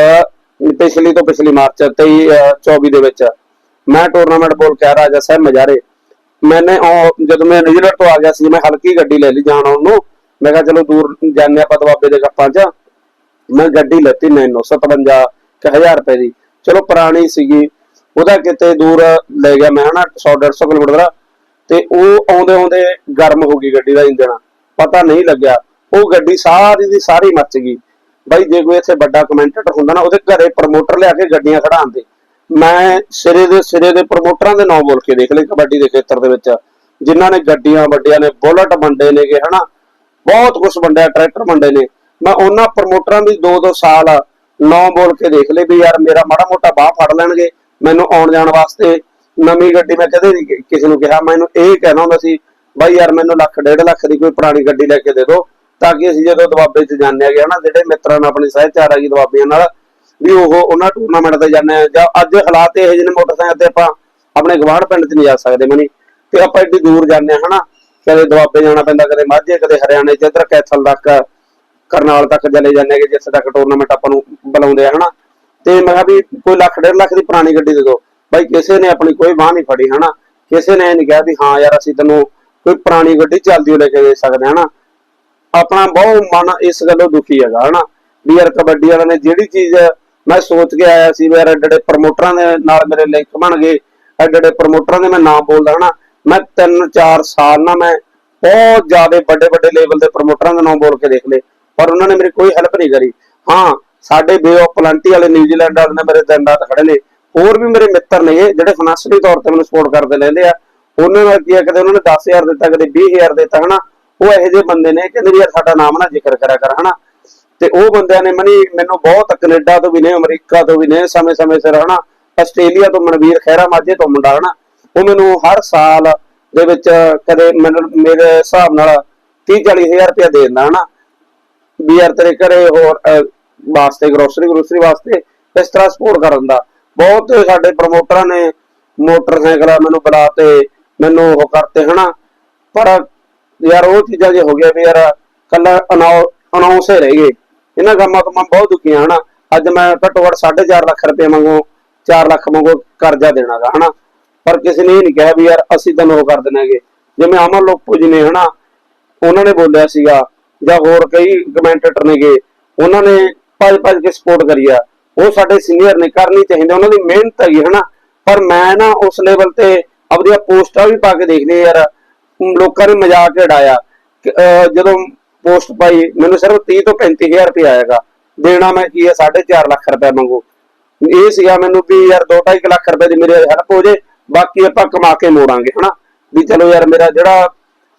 ਪਿਛਲੀ ਤੋਂ ਪਿਛਲੀ ਮਾਰਚ 23 24 ਦੇ ਵਿੱਚ ਮੈਂ ਟੂਰਨਾਮੈਂਟ ਬੋਲ ਕੇ ਰਾਜਾ ਸਾਹਿਬ ਮਜਾਰੇ ਮੈਨੇ ਜਦੋਂ ਮੈਂ ਨਿਊਜ਼ੀਲੈਂਡ ਤੋਂ ਆ ਗਿਆ ਸੀ, ਮੈਂ ਹਲਕੀ ਗੱਡੀ ਲੈ ਲਈ ਜਾਣ ਆਉਣ ਨੂੰ। ਮੈਂ ਕਿਹਾ ਚਲੋ ਦੂਰ ਜਾਂਦੇ ਆਪਾਂ ਦਵਾਬੇ ਦੇ ਕੱਪਾਂ 'ਚ। ਮੈਂ ਗੱਡੀ ਲੈਤੀ ਨੈਨੋ 57 ਕੁ ਹਜ਼ਾਰ ਰੁਪਏ ਦੀ। ਚਲੋ ਪੁਰਾਣੀ ਸੀਗੀ। ਉਹਦਾ ਕਿਤੇ ਦੂਰ ਲੈ ਗਿਆ ਮੈਂ, ਹਨਾ 100 150 ਕਿਲੋਮੀਟਰ ਦਾ। ਤੇ ਉਹ ਆਉਂਦੇ ਆਉਂਦੇ ਗਰਮ ਹੋ ਗਈ ਗੱਡੀ ਦਾ ਇੰਜਣ। ਪਤਾ ਨਹੀਂ ਲੱਗਿਆ। ਉਹ ਗੱਡੀ ਸਾਰੀ ਦੀ ਸਾਰੀ ਮੱਚ ਗਈ। ਬਾਈ, ਜੇ ਕੋਈ ਇੱਥੇ ਵੱਡਾ ਕਮੈਂਟੇਟਰ ਹੁੰਦਾ ਨਾ, ਉਹਦੇ ਘਰੇ ਪ੍ਰਮੋਟਰ ਲਿਆ ਕੇ ਗੱਡੀਆਂ ਖੜਾਉਂਦੇ ਮੈਂ ਸਿਰੇ ਦੇ ਸਿਰੇ ਦੇ ਪ੍ਰਮੋਟਰਾਂ ਦੇ ਨਾਂ ਬੋਲ ਕੇ ਦੇਖ ਲਏ ਕਬੱਡੀ ਦੇ ਖੇਤਰ ਦੇ ਵਿੱਚ। ਜਿਨ੍ਹਾਂ ਨੇ ਗੱਡੀਆਂ ਵੱਡੀਆਂ ਨੇ, ਬੁਲਟ ਵੰਡੇ ਨੇਗੇ, ਹਨਾ। ਬਹੁਤ ਕੁਝ ਵੰਡਿਆ, ਟਰੈਕਟਰ ਵੰਡੇ ਨੇ। ਮੈਂ ਉਹਨਾਂ ਪ੍ਰਮੋਟਰਾਂ ਦੀ 2-2 ਸਾਲ ਨੌ ਬੋਲ ਕੇ ਦੇਖ ਲਏ ਵੀ ਯਾਰ ਮੇਰਾ ਮਾੜਾ ਮੋਟਾ ਬਾਹ ਫੜ ਲੈਣਗੇ। ਮੈਨੂੰ ਆਉਣ ਜਾਣ ਵਾਸਤੇ ਨਵੀਂ ਗੱਡੀ ਮੈਂ ਕਦੇ ਨਹੀਂ ਕਿਸੇ ਨੂੰ ਕਿਹਾ। ਮੈਨੂੰ ਇਹ ਕਹਿਣਾ ਹੁੰਦਾ ਸੀ, ਬਾਈ ਯਾਰ, ਮੈਨੂੰ ਲੱਖ, ਡੇਢ ਲੱਖ ਦੀ ਕੋਈ ਪੁਰਾਣੀ ਗੱਡੀ ਲੈ ਕੇ ਦੇ ਦਿਓ ਤਾਂ ਕਿ ਅਸੀਂ ਜਦੋਂ ਦੁਆਬੇ 'ਚ ਜਾਂਦੇ ਹੈਗੇ ਹਨਾ ਜਿਹੜੇ ਮਿੱਤਰਾਂ ਨਾਲ ਆਪਣੀ ਸਹਿਚਾਰ ਹੈਗੀ ਦੁਆਬਿਆਂ ਨਾਲ, ਵੀ ਉਹ ਉਹਨਾਂ ਟੂਰਨਾਮੈਂਟ ਤੇ ਜਾਂਦੇ ਆ। ਜਾਂ ਅੱਜ ਹਾਲਾਤ ਇਹੋ ਜਿਹੇ ਨੇ ਮੋਟਰਸਾਈਕਲ ਤੇ ਆਪਾਂ ਆਪਣੇ ਗਵਾਂਢ ਪਿੰਡ 'ਚ ਨਹੀਂ ਜਾ ਸਕਦੇ ਮਨੀ। ਤੇ ਆਪਾਂ ਏਡੀ ਦੂਰ ਜਾਂਦੇ ਆ, ਹਨਾ? ਕਦੇ ਦੁਆਬੇ ਜਾਣਾ ਪੈਂਦਾ, ਕਦੇ ਮਾਝੇ, ਕਦੇ ਹਰਿਆਣੇ 'ਚ। ਇਧਰ ਕੈਥਲ ਤੱਕ, ਕਰਨਾਲ ਤੱਕ ਚਲੇ ਜਾਂਦੇ ਹੈਗੇ, ਜਿੱਥੇ ਤੱਕ ਟੂਰਨਾਮੈਂਟ ਆਪਾਂ ਨੂੰ ਬੁਲਾਉਂਦੇ ਆ, ਹਨਾ? ਤੇ ਮੈਂ ਕਿਹਾ ਵੀ ਕੋਈ ਲੱਖ, ਡੇਢ ਲੱਖ ਦੀ ਪੁਰਾਣੀ ਗੱਡੀ ਦੇ ਦਿਓ। ਬਾਈ, ਕਿਸੇ ਨੇ ਆਪਣੀ ਕੋਈ ਬਾਹ ਨਹੀਂ ਫੜੀ, ਹਨਾ? ਕਿਸੇ ਨੇ ਨਹੀਂ ਕਿਹਾ ਵੀ ਹਾਂ ਯਾਰ, ਅਸੀਂ ਤੈਨੂੰ ਕੋਈ ਪੁਰਾਣੀ ਗੱਡੀ ਚੱਲਦੀ ਲੈ ਕੇ ਦੇ ਸਕਦੇ, ਹਨਾ? ਆਪਣਾ ਬਹੁਤ ਮਨ ਇਸ ਗੱਲੋਂ ਦੁਖੀ ਹੈਗਾ, ਹਨਾ? ਵੀ ਯਾਰ ਕਬੱਡੀ ਵਾਲਿਆਂ ਨੇ ਜਿਹੜੀ ਚੀਜ਼ ਮੈਂ ਸੋਚ ਕੇ ਆਇਆ ਸੀ ਵੀ ਯਾਰ ਐਡੇ ਪ੍ਰਮੋਟਰਾਂ ਦੇ ਨਾਲ ਮੇਰੇ ਲਿੰਕ ਬਣ ਗਏ, ਐਡੇ ਪ੍ਰਮੋਟਰਾਂ ਦੇ ਮੈਂ ਨਾਮ ਬੋਲਦਾ, ਹਨਾ? ਮੈਂ 3-4 ਸਾਲ ਨਾ ਮੈਂ ਬਹੁਤ ਜ਼ਿਆਦਾ ਵੱਡੇ ਵੱਡੇ ਲੈਵਲ ਦੇ ਪ੍ਰਮੋਟਰਾਂ ਦੇ ਨਾਮ ਬੋਲ ਕੇ ਦੇਖ ਲਏ, ਪਰ ਉਹਨਾਂ ਨੇ ਮੇਰੀ ਕੋਈ ਹੈਲਪ ਨਹੀਂ ਕਰੀ। ਹਾਂ ਸਾਡੇ ਬੇ ਆਫ ਪਲੰਟੀ ਵਾਲੇ ਨਿਊਜ਼ੀਲੈਂਡ ਵਾਲੇ ਨੇ ਮੇਰੇ ਦਿਨ ਰਾਤ ਖੜੇ ਨੇ। ਹੋਰ ਵੀ ਮੇਰੇ ਮਿੱਤਰ ਨੇ ਜਿਹੜੇ ਫਾਈਨੈਂਸ਼ੀਅਲੀ ਤੌਰ ਤੇ ਮੈਨੂੰ ਸਪੋਰਟ ਕਰਦੇ ਲੈਂਦੇ ਆ ਉਹਨਾਂ ਨਾਲ ਕੀ ਆ, ਕਦੇ ਉਹਨਾਂ ਨੇ 10000 ਦਿੱਤਾ, ਕਦੇ 20000 ਦਿੱਤਾ, ਹਨਾ? ਉਹ ਇਹੋ ਜਿਹੇ ਬੰਦੇ ਨੇ, ਕਹਿੰਦੇ ਯਾਰ ਸਾਡਾ ਨਾਮ ਨਾ ਜ਼ਿਕਰ ਕਰਿਆ ਕਰ, ਹਨਾ? ਤੇ ਉਹ ਬੰਦਿਆਂ ਨੇ ਮਨੀ, ਮੈਨੂੰ ਬਹੁਤ ਕੈਨੇਡਾ ਤੋਂ ਵੀ ਨੇ, ਅਮਰੀਕਾ ਤੋਂ ਵੀ ਨੇ, ਸਮੇਂ-ਸਮੇਂ ਸਿਰ, ਹਨਾ? ਆਸਟ੍ਰੇਲੀਆ ਤੋਂ ਮਨਵੀਰ ਖਹਿਰਾ ਮਾਝੇ ਤੋਂ ਮੁੰਡਾ, ਹਨਾ? ਉਹ ਮੈਨੂੰ ਹਰ ਸਾਲ ਦੇ ਵਿੱਚ ਕਦੇ ਮੈਨੂੰ, ਮੇਰੇ ਹਿਸਾਬ ਨਾਲ 30 ਹਜ਼ਾਰ ਰੁਪਇਆ ਦੇ ਦਿੰਦਾ, ਹਨਾ? ਵੀ ਯਾਰ ਤੇਰੇ ਘਰੇ ਹੋਰ ਵਾਸਤੇ ਗਰੋਸਰੀ ਗਰੋਸਰੀ ਵਾਸਤੇ ਇਸ ਤਰ੍ਹਾਂ ਸਪੋਰਟ ਕਰਨ ਦਾ। ਬਹੁਤ ਸਾਡੇ ਪ੍ਰਮੋਟਰਾਂ ਨੇ ਮੋਟਰਸਾਈਕਲ ਮੈਨੂੰ ਬੁਲਾ ਮੈਨੂੰ ਉਹ ਕਰਤੇ, ਹਨਾ? ਪਰ ਯਾਰ ਉਹ ਚੀਜ਼ਾਂ ਜੇ ਹੋ ਗਿਆ ਵੀ ਯਾਰ ਕੱਲਾ ਅਨਾਉਂਸ ਹੀ ਰਹਿ ਗਏ ਇਹਨਾਂ ਕੰਮਾਂ ਤੋਂ ਮੈਂ ਬਹੁਤ ਦੁਖੀ ਹਾਂ ਹਨਾ? ਅੱਜ ਮੈਂ ਘੱਟੋ ਘੱਟ 4.5 ਲੱਖ ਰੁਪਏ ਮੰਗੋ 4 ਲੱਖ ਮੰਗੋ, ਕਰਜ਼ਾ ਦੇਣਾਗਾ, ਹਨਾ? ਪਰ ਕਿਸੇ ਨੇ ਇਹ ਨਹੀਂ ਕਿਹਾ ਵੀ ਯਾਰ ਅਸੀਂ ਤੈਨੂੰ ਉਹ ਕਰ ਦੇਣਾਗੇ। ਜਿਵੇਂ ਅਮਨ ਲੋਪੋ ਜੀ ਨੇ, ਹਨਾ? ਉਹਨਾਂ ਨੇ ਬੋਲਿਆ ਸੀਗਾ ਜਾਂ ਹੋਰ ਕਈ ਕਮੈਂਟੇਟਰ ਨੇਗੇ। ਉਹਨਾਂ ਨੇ ਭੱਜ ਭੱਜ ਕੇ ਸਪੋਰਟ ਕਰੀ ਆ। ਉਹ ਸਾਡੇ ਸੀਨੀਅਰ ਨੇ ਕਰਨੀ ਚਾਹੀਦੀ ਉਹਨਾਂ ਦੀ ਮਿਹਨਤ ਹੈਗੀ ਹਨਾ। ਪਰ ਮੈਂ ਨਾ ਉਸ ਲੈਵਲ ਤੇ ਆਪਣੀਆਂ ਪੋਸਟਾਂ ਵੀ ਪਾ ਕੇ ਦੇਖ ਲਈ ਯਾਰ। ਲੋਕਾਂ ਨੇ ਮਜ਼ਾਕ ਉਡਾਇਆ। ਜਦੋਂ ਪੋਸਟ ਪਾਈ, ਮੈਨੂੰ ਸਿਰਫ 30 ਤੋਂ 35000 ਰੁਪਏ ਆਏਗਾ। ਦੇਣਾ ਮੈਂ ਕੀ ਹੈ 4.5 ਲੱਖ ਰੁਪਏ ਮੰਗੂ। ਇਹ ਸੀਗਾ ਮੈਨੂੰ ਵੀ ਯਾਰ 2.5 ਲੱਖ ਰੁਪਏ ਦੀ ਮੇਰੇ ਹੈਲਪ ਹੋ ਜੇ, ਬਾਕੀ ਆਪਾਂ ਕਮਾ ਕੇ ਮੋੜਾਂਗੇ, ਹਨਾ। ਵੀ ਚਲੋ ਯਾਰ, ਮੇਰਾ ਜਿਹੜਾ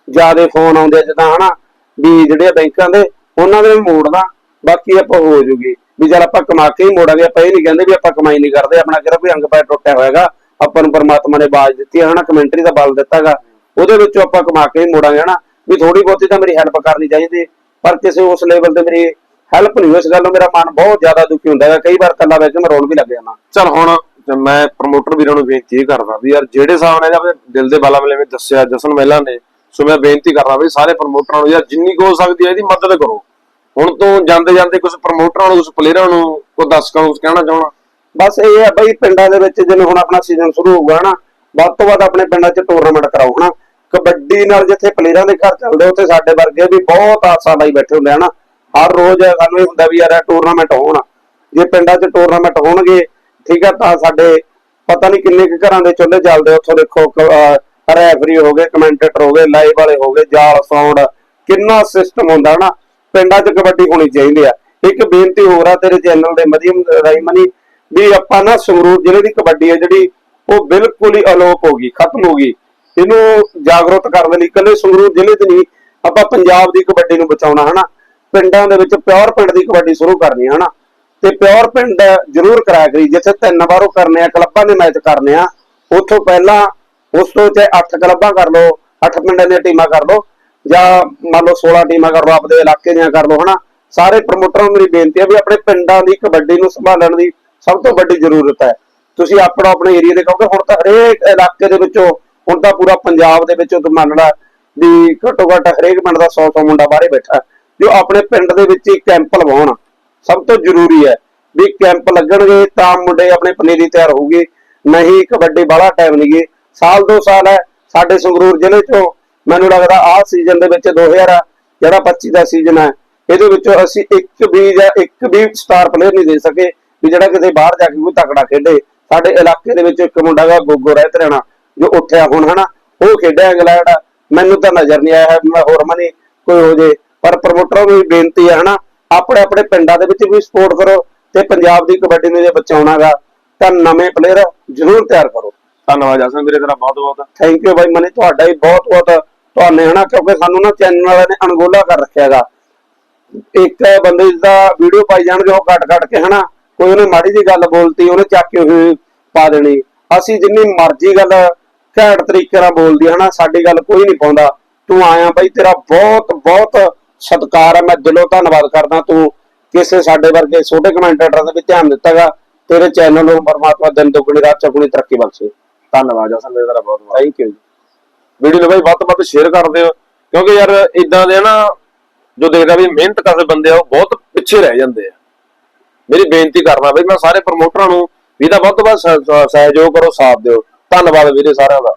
ਜਿਆਦੇ ਫੋਨ ਆਉਂਦੇ ਆ ਜਿੱਦਾਂ, ਹਨਾ, ਵੀ ਜਿਹੜੇ ਬੈਂਕਾਂ ਦੇ, ਉਹਨਾਂ ਦੇ ਵੀ ਮੋੜਦਾ। ਬਾਕੀ ਆਪਾਂ ਹੋ ਜੂਗੀ। ਵੀ ਚਲ ਆਪਾਂ ਕਮਾ ਕੇ ਹੀ ਮੋੜਾਂਗੇ ਆਪਾਂ ਇਹ ਨਹੀਂ ਕਹਿੰਦੇ ਵੀ ਆਪਾਂ ਕਮਾਈ ਨਹੀਂ ਕਰਦੇ, ਆਪਣਾ ਕਿਹੜਾ ਕੋਈ ਅੰਗ ਪੈਰ ਟੁੱਟਿਆ ਹੋਏਗਾ ਆਪਾਂ ਨੂੰ ਪਰਮਾਤਮਾ ਨੇ ਬਾਜ ਦਿੱਤੀ ਹੈ ਹਨਾ, ਕਮੈਂਟਰੀ ਦਾ ਬਲ ਦਿੱਤਾਗਾ। ਉਹਦੇ ਵਿੱਚੋਂ ਆਪਾਂ ਕਮਾ ਕੇ ਹੀ ਮੋੜਾਂਗੇ, ਹਨਾ। ਵੀ ਥੋੜੀ ਬਹੁਤੀ ਤਾਂ ਮੇਰੀ ਹੈਲਪ ਕਰਨੀ ਚਾਹੀਦੀ, ਪਰ ਕਿਸੇ ਉਸ ਲੈਵਲ ਤੇ ਮੇਰੀ ਹੈਲਪ ਨਹੀਂ ਹੋਈ। ਇਸ ਗੱਲੋਂ ਮੇਰਾ ਮਨ ਬਹੁਤ ਜ਼ਿਆਦਾ ਦੁਖੀ ਹੁੰਦਾ ਹੈ ਕਈ ਵਾਰ ਕੱਲਾ ਬੈਠ ਕੇ ਮੈਂ ਰੋਣ ਵੀ ਲੱਗ ਜਾਂਦਾ। ਚਲ ਹੁਣ ਮੈਂ ਪ੍ਰਮੋਟਰ ਵੀਰਾਂ ਨੂੰ ਬੇਨਤੀ ਇਹ ਕਰਦਾ ਵੀ ਯਾਰ ਜਿਹੜੇ ਹਿਸਾਬ ਨਾਲ ਆਪਣੇ ਦਿਲ ਦੇ ਬਾਲਾ ਮਲੇ ਵਿੱਚ ਦੱਸਿਆ ਜਸਨ ਮਹਿਲਾ ਨੇ, ਸੋ ਮੈਂ ਬੇਨਤੀ ਕਰਦਾ ਵੀ ਸਾਰੇ ਪ੍ਰਮੋਟਰਾਂ ਨੂੰ ਯਾਰ ਜਿੰਨੀ ਕੁ ਹੋ ਸਕਦੀ ਹੈ ਇਹਦੀ ਮਦਦ ਕਰੋ। ਹੁਣ ਤੋਂ ਜਾਂਦੇ ਜਾਂਦੇ ਕੁਝ ਪ੍ਰਮੋਟਰਾਂ ਨੂੰ ਕੁਝ ਪਲੇਅਰਾਂ ਨੂੰ ਕੋਈ ਦਰਸ਼ਕਾਂ ਨੂੰ ਕਹਿਣਾ ਚਾਹਣਾ ਬਸ ਇਹ ਹੈ ਬਈ ਪਿੰਡਾਂ ਦੇ ਵਿੱਚ ਜਿਵੇਂ ਹੁਣ ਆਪਣਾ ਸੀਜ਼ਨ ਸ਼ੁਰੂ ਹੋਊਗਾ ਹਨਾ? ਵੱਧ ਤੋਂ ਵੱਧ ਆਪਣੇ ਪਿੰਡਾਂ 'ਚ ਟੂਰਨਾਮੈਂਟ ਕਰਾਓ ਹਨਾ? ਕਬੱਡੀ ਨਾਲ ਜਿੱਥੇ ਪਲੇਅਰਾਂ ਦੇ ਘਰ ਚੱਲਦੇ ਉੱਥੇ ਸਾਡੇ ਵਰਗੇ ਵੀ ਬਹੁਤ ਆਸਾ ਲਾਈ ਬੈਠੇ ਹੁੰਦੇ ਹਨਾ? ਹਰ ਰੋਜ਼ ਸਾਨੂੰ ਇਹ ਹੁੰਦਾ ਵੀ ਯਾਰ ਟੂਰਨਾਮੈਂਟ ਹੋਣ। ਜੇ ਪਿੰਡਾਂ 'ਚ ਟੂਰਨਾਮੈਂਟ ਹੋਣਗੇ ਠੀਕ ਆ ਤਾਂ ਸਾਡੇ ਪਤਾ ਨਹੀਂ ਕਿੰਨੇ ਕੁ ਘਰਾਂ ਦੇ ਚੁੱਲ੍ਹੇ ਚੱਲਦੇ ਆ, ਉੱਥੋਂ ਦੇਖੋ ਰੈਫਰੀ ਹੋ ਗਏ ਕਮੈਂਟੇਟਰ ਹੋ ਗਏ ਲਾਈਵ ਵਾਲੇ ਹੋ ਗਏ ਜਾਲ ਸਾਊਂਡ ਕਿੰਨਾ ਸਿਸਟਮ ਹੁੰਦਾ ਹਨਾ? ਪਿੰਡਾਂ 'ਚ ਕਬੱਡੀ ਹੋਣੀ ਚਾਹੀਦੀ ਆ। ਇੱਕ ਬੇਨਤੀ ਹੋਰ ਆ ਤੇਰੇ ਚੈਨਲ ਦੇ ਮਧਿਅਮ ਰਾਹੀਂ ਵੀ ਆਪਾਂ ਨਾ ਸੰਗਰੂਰ ਜ਼ਿਲ੍ਹੇ ਦੀ ਕਬੱਡੀ ਹੈ ਜਿਹੜੀ, ਉਹ ਬਿਲਕੁਲ ਹੀ ਅਲੋਪ ਹੋ ਗਈ, ਖਤਮ ਹੋ ਗਈ। ਇਹਨੂੰ ਜਾਗਰੂਕ ਕਰਨ ਲਈ ਇਕੱਲੇ ਸੰਗਰੂਰ ਜ਼ਿਲ੍ਹੇ 'ਚ ਨਹੀਂ, ਆਪਾਂ ਪੰਜਾਬ ਦੀ ਕਬੱਡੀ ਨੂੰ ਬਚਾਉਣਾ, ਹਨਾ? ਪਿੰਡਾਂ ਦੇ ਵਿੱਚ ਪਿਓਰ ਪਿੰਡ ਦੀ ਕਬੱਡੀ ਸ਼ੁਰੂ ਕਰਨੀ ਹਨਾ? ਤੇ ਪਿਓਰ ਪਿੰਡ ਜ਼ਰੂਰ ਕਰਾਇਆ ਕਰੀ, ਜਿੱਥੇ ਤਿੰਨ ਵਾਰੋਂ ਕਰਨੇ ਆ, ਕਲੱਬਾਂ ਦੇ ਮੈਚ ਕਰਨੇ ਆ। ਉੱਥੋਂ ਪਹਿਲਾਂ, ਉਸ ਤੋਂ ਚਾਹੇ 8 ਕਲੱਬਾਂ ਕਰ ਲਓ 8 ਪਿੰਡਾਂ ਦੀਆਂ ਟੀਮਾਂ ਕਰ ਲਓ ਜਾਂ ਮੰਨ ਲਓ 16 ਟੀਮਾਂ ਕਰ ਲਓ, ਆਪਦੇ ਇਲਾਕੇ ਦੀਆਂ ਕਰ ਲਓ, ਹਨਾ? ਸਾਰੇ ਪ੍ਰਮੋਟਰਾਂ ਨੂੰ ਮੇਰੀ ਬੇਨਤੀ ਹੈ ਵੀ ਆਪਣੇ ਪਿੰਡਾਂ ਦੀ ਕਬੱਡੀ ਨੂੰ ਸੰਭਾਲਣ ਦੀ ਸਭ ਤੋਂ ਵੱਡੀ ਜ਼ਰੂਰਤ ਹੈ। ਤੁਸੀਂ ਆਪਣਾ ਆਪਣੇ ਏਰੀਆ ਦੇ ਕਿਉਂਕਿ ਹੁਣ ਤਾਂ ਹਰੇਕ ਇਲਾਕੇ ਦੇ ਵਿੱਚੋਂ, ਹੁਣ ਤਾਂ ਪੂਰਾ ਪੰਜਾਬ ਦੇ ਵਿੱਚੋਂ ਮੰਨ ਲੈ ਵੀ ਘੱਟੋ ਘੱਟ ਹਰੇਕ ਪਿੰਡ ਦਾ 100 100 ਮੁੰਡਾ ਬਾਹਰੇ ਬੈਠਾ ਜੋ ਆਪਣੇ ਪਿੰਡ ਦੇ ਵਿੱਚ ਹੀ ਕੈਂਪ ਲਵਾਉਣ, ਸਭ ਤੋਂ ਜ਼ਰੂਰੀ ਹੈ ਵੀ ਕੈਂਪ ਲੱਗਣਗੇ ਤਾਂ ਮੁੰਡੇ ਆਪਣੇ ਪਨੀਰੀ ਤਿਆਰ ਹੋਊਗੇ। ਨਹੀਂ ਕਬੱਡੀ ਬਾਹਲਾ ਟਾਈਮ ਨਹੀਂਗੇ ਸਾਲ ਦੋ ਸਾਲ ਹੈ, ਸਾਡੇ ਸੰਗਰੂਰ ਜ਼ਿਲ੍ਹੇ ਚੋਂ ਮੈਨੂੰ ਲੱਗਦਾ ਆਹ ਸੀਜ਼ਨ ਦੇ ਵਿੱਚ 2000 ਜਿਹੜਾ 25 ਦਾ ਸੀਜ਼ਨ ਹੈ ਇਹਦੇ ਵਿੱਚੋਂ ਅਸੀਂ ਇੱਕ ਵੀ ਜਾਂ ਇੱਕ ਵੀ ਸਟਾਰ ਪਲੇਅਰ ਨਹੀਂ ਦੇ ਸਕੇ ਵੀ ਜਿਹੜਾ ਕਿਤੇ ਬਾਹਰ ਜਾ ਕੇ ਕੋਈ ਤਕੜਾ ਖੇਡੇ। ਸਾਡੇ ਇਲਾਕੇ ਦੇ ਵਿੱਚ ਇੱਕ ਮੁੰਡਾ ਗਾ ਗੋਗੋ ਰਹਿਤ ਰਹਿਣਾ ਜੋ ਉੱਠਿਆ ਹੁਣ ਹਨਾ? ਉਹ ਖੇਡਿਆ ਇੰਗਲੈਂਡ। ਮੈਨੂੰ ਤਾਂ ਨਜ਼ਰ ਨਹੀਂ ਆਇਆ ਮੈਂ ਹੋਰ ਮਨੀ ਕੋਈ ਹੋ ਜੇ। ਪਰ ਪ੍ਰਮੋਟਰਾਂ ਨੂੰ ਵੀ ਬੇਨਤੀ ਹੈ ਹਨਾ? ਆਪਣੇ ਆਪਣੇ ਪਿੰਡਾਂ ਦੇ ਵਿੱਚ ਵੀ ਸਪੋਰਟ ਕਰੋ ਤੇ ਪੰਜਾਬ ਦੀ ਕਬੱਡੀ ਨੂੰ ਜੇ ਬਚਾਉਣਾਗਾ ਤਾਂ ਨਵੇਂ ਪਲੇਅਰ ਜ਼ਰੂਰ ਤਿਆਰ ਕਰੋ। ਧੰਨਵਾਦ ਜਸਨ ਵੀਰੇ ਤੇਰਾ ਬਹੁਤ ਬਹੁਤ ਥੈਂਕ ਯੂ ਬਾਈ ਮਨੀ ਤੁਹਾਡਾ ਵੀ ਬਹੁਤ ਬਹੁਤ ਤੁਹਾਨੇ ਹਨਾ ਕਿਉਂਕਿ ਸਾਨੂੰ ਨਾ ਚੈਨਲ ਵਾਲਿਆਂ ਨੇ ਅਣਗੋਲਾ ਕਰ ਰੱਖਿਆਗਾ। ਇੱਕ ਬੰਦੇ ਦਾ ਵੀਡੀਓ ਪਾਈ ਜਾਣਗੇ ਉਹ ਕੱਟ ਕੱਟ ਕੇ ਹਨਾ ਕੋਈ ਉਹਨੇ ਮਾੜੀ ਜੀ ਗੱਲ ਬੋਲਤੀ ਉਹਨੇ ਚੱਕ ਕੇ ਉਹ ਪਾ ਦੇਣੀ। ਅਸੀਂ ਜਿੰਨੀ ਮਰਜ਼ੀ ਗੱਲ ਘੈਂਟ ਤਰੀਕੇ ਨਾਲ ਬੋਲਦੀ ਹਨਾ ਸਾਡੀ ਗੱਲ ਕੋਈ ਨਹੀਂ ਪਾਉਂਦਾ। ਤੂੰ ਆਇਆ ਬਈ ਤੇਰਾ ਬਹੁਤ ਬਹੁਤ ਸਤਿਕਾਰ ਹੈ ਮੈਂ ਦਿਲੋਂ ਧੰਨਵਾਦ ਕਰਦਾ ਤੂੰ। ਕਿਸੇ ਸਾਡੇ ਵਰਗੇ ਛੋਟੇ ਕਮੈਂਟੇਟਰਾਂ ਦੇ ਵੀ ਧਿਆਨ ਦਿੱਤਾਗਾ ਤੇਰੇ ਚੈਨਲ ਨੂੰ ਪਰਮਾਤਮਾ ਦਿਨ ਦੁਗਣੀ ਰਾਤ ਚੌਗੁਣੀ ਤਰੱਕੀ ਬਖਸ਼ੇ। ਧੰਨਵਾਦ ਜਸਨ ਦੇ ਤੇਰਾ ਬਹੁਤ ਬਹੁਤ। ਥੈਂਕ ਯੂ ਵੀਡੀਓ ਨੂੰ ਬਾਈ, ਵੱਧ ਤੋਂ ਵੱਧ ਸ਼ੇਅਰ ਕਰ ਦਿਓ। ਕਿਉਂਕਿ ਯਾਰ ਇਦਾਂ ਦੇ ਨਾ, ਜੋ ਦੇਖਦਾ ਵੀ ਮਿਹਨਤ ਕਰਦੇ ਬੰਦੇ ਆ, ਉਹ ਬਹੁਤ ਪਿੱਛੇ ਰਹਿ ਜਾਂਦੇ ਆ। ਮੇਰੀ ਬੇਨਤੀ ਕਰਨਾ ਬਈ, ਮੈਂ ਸਾਰੇ ਪ੍ਰਮੋਟਰਾਂ ਨੂੰ ਵੀ ਇਹਦਾ ਵੱਧ ਤੋਂ ਵੱਧ ਸਹਿਯੋਗ ਕਰੋ, ਸਾਥ ਦਿਓ। ਧੰਨਵਾਦ ਵੀਰੇ ਸਾਰਿਆਂ ਦਾ।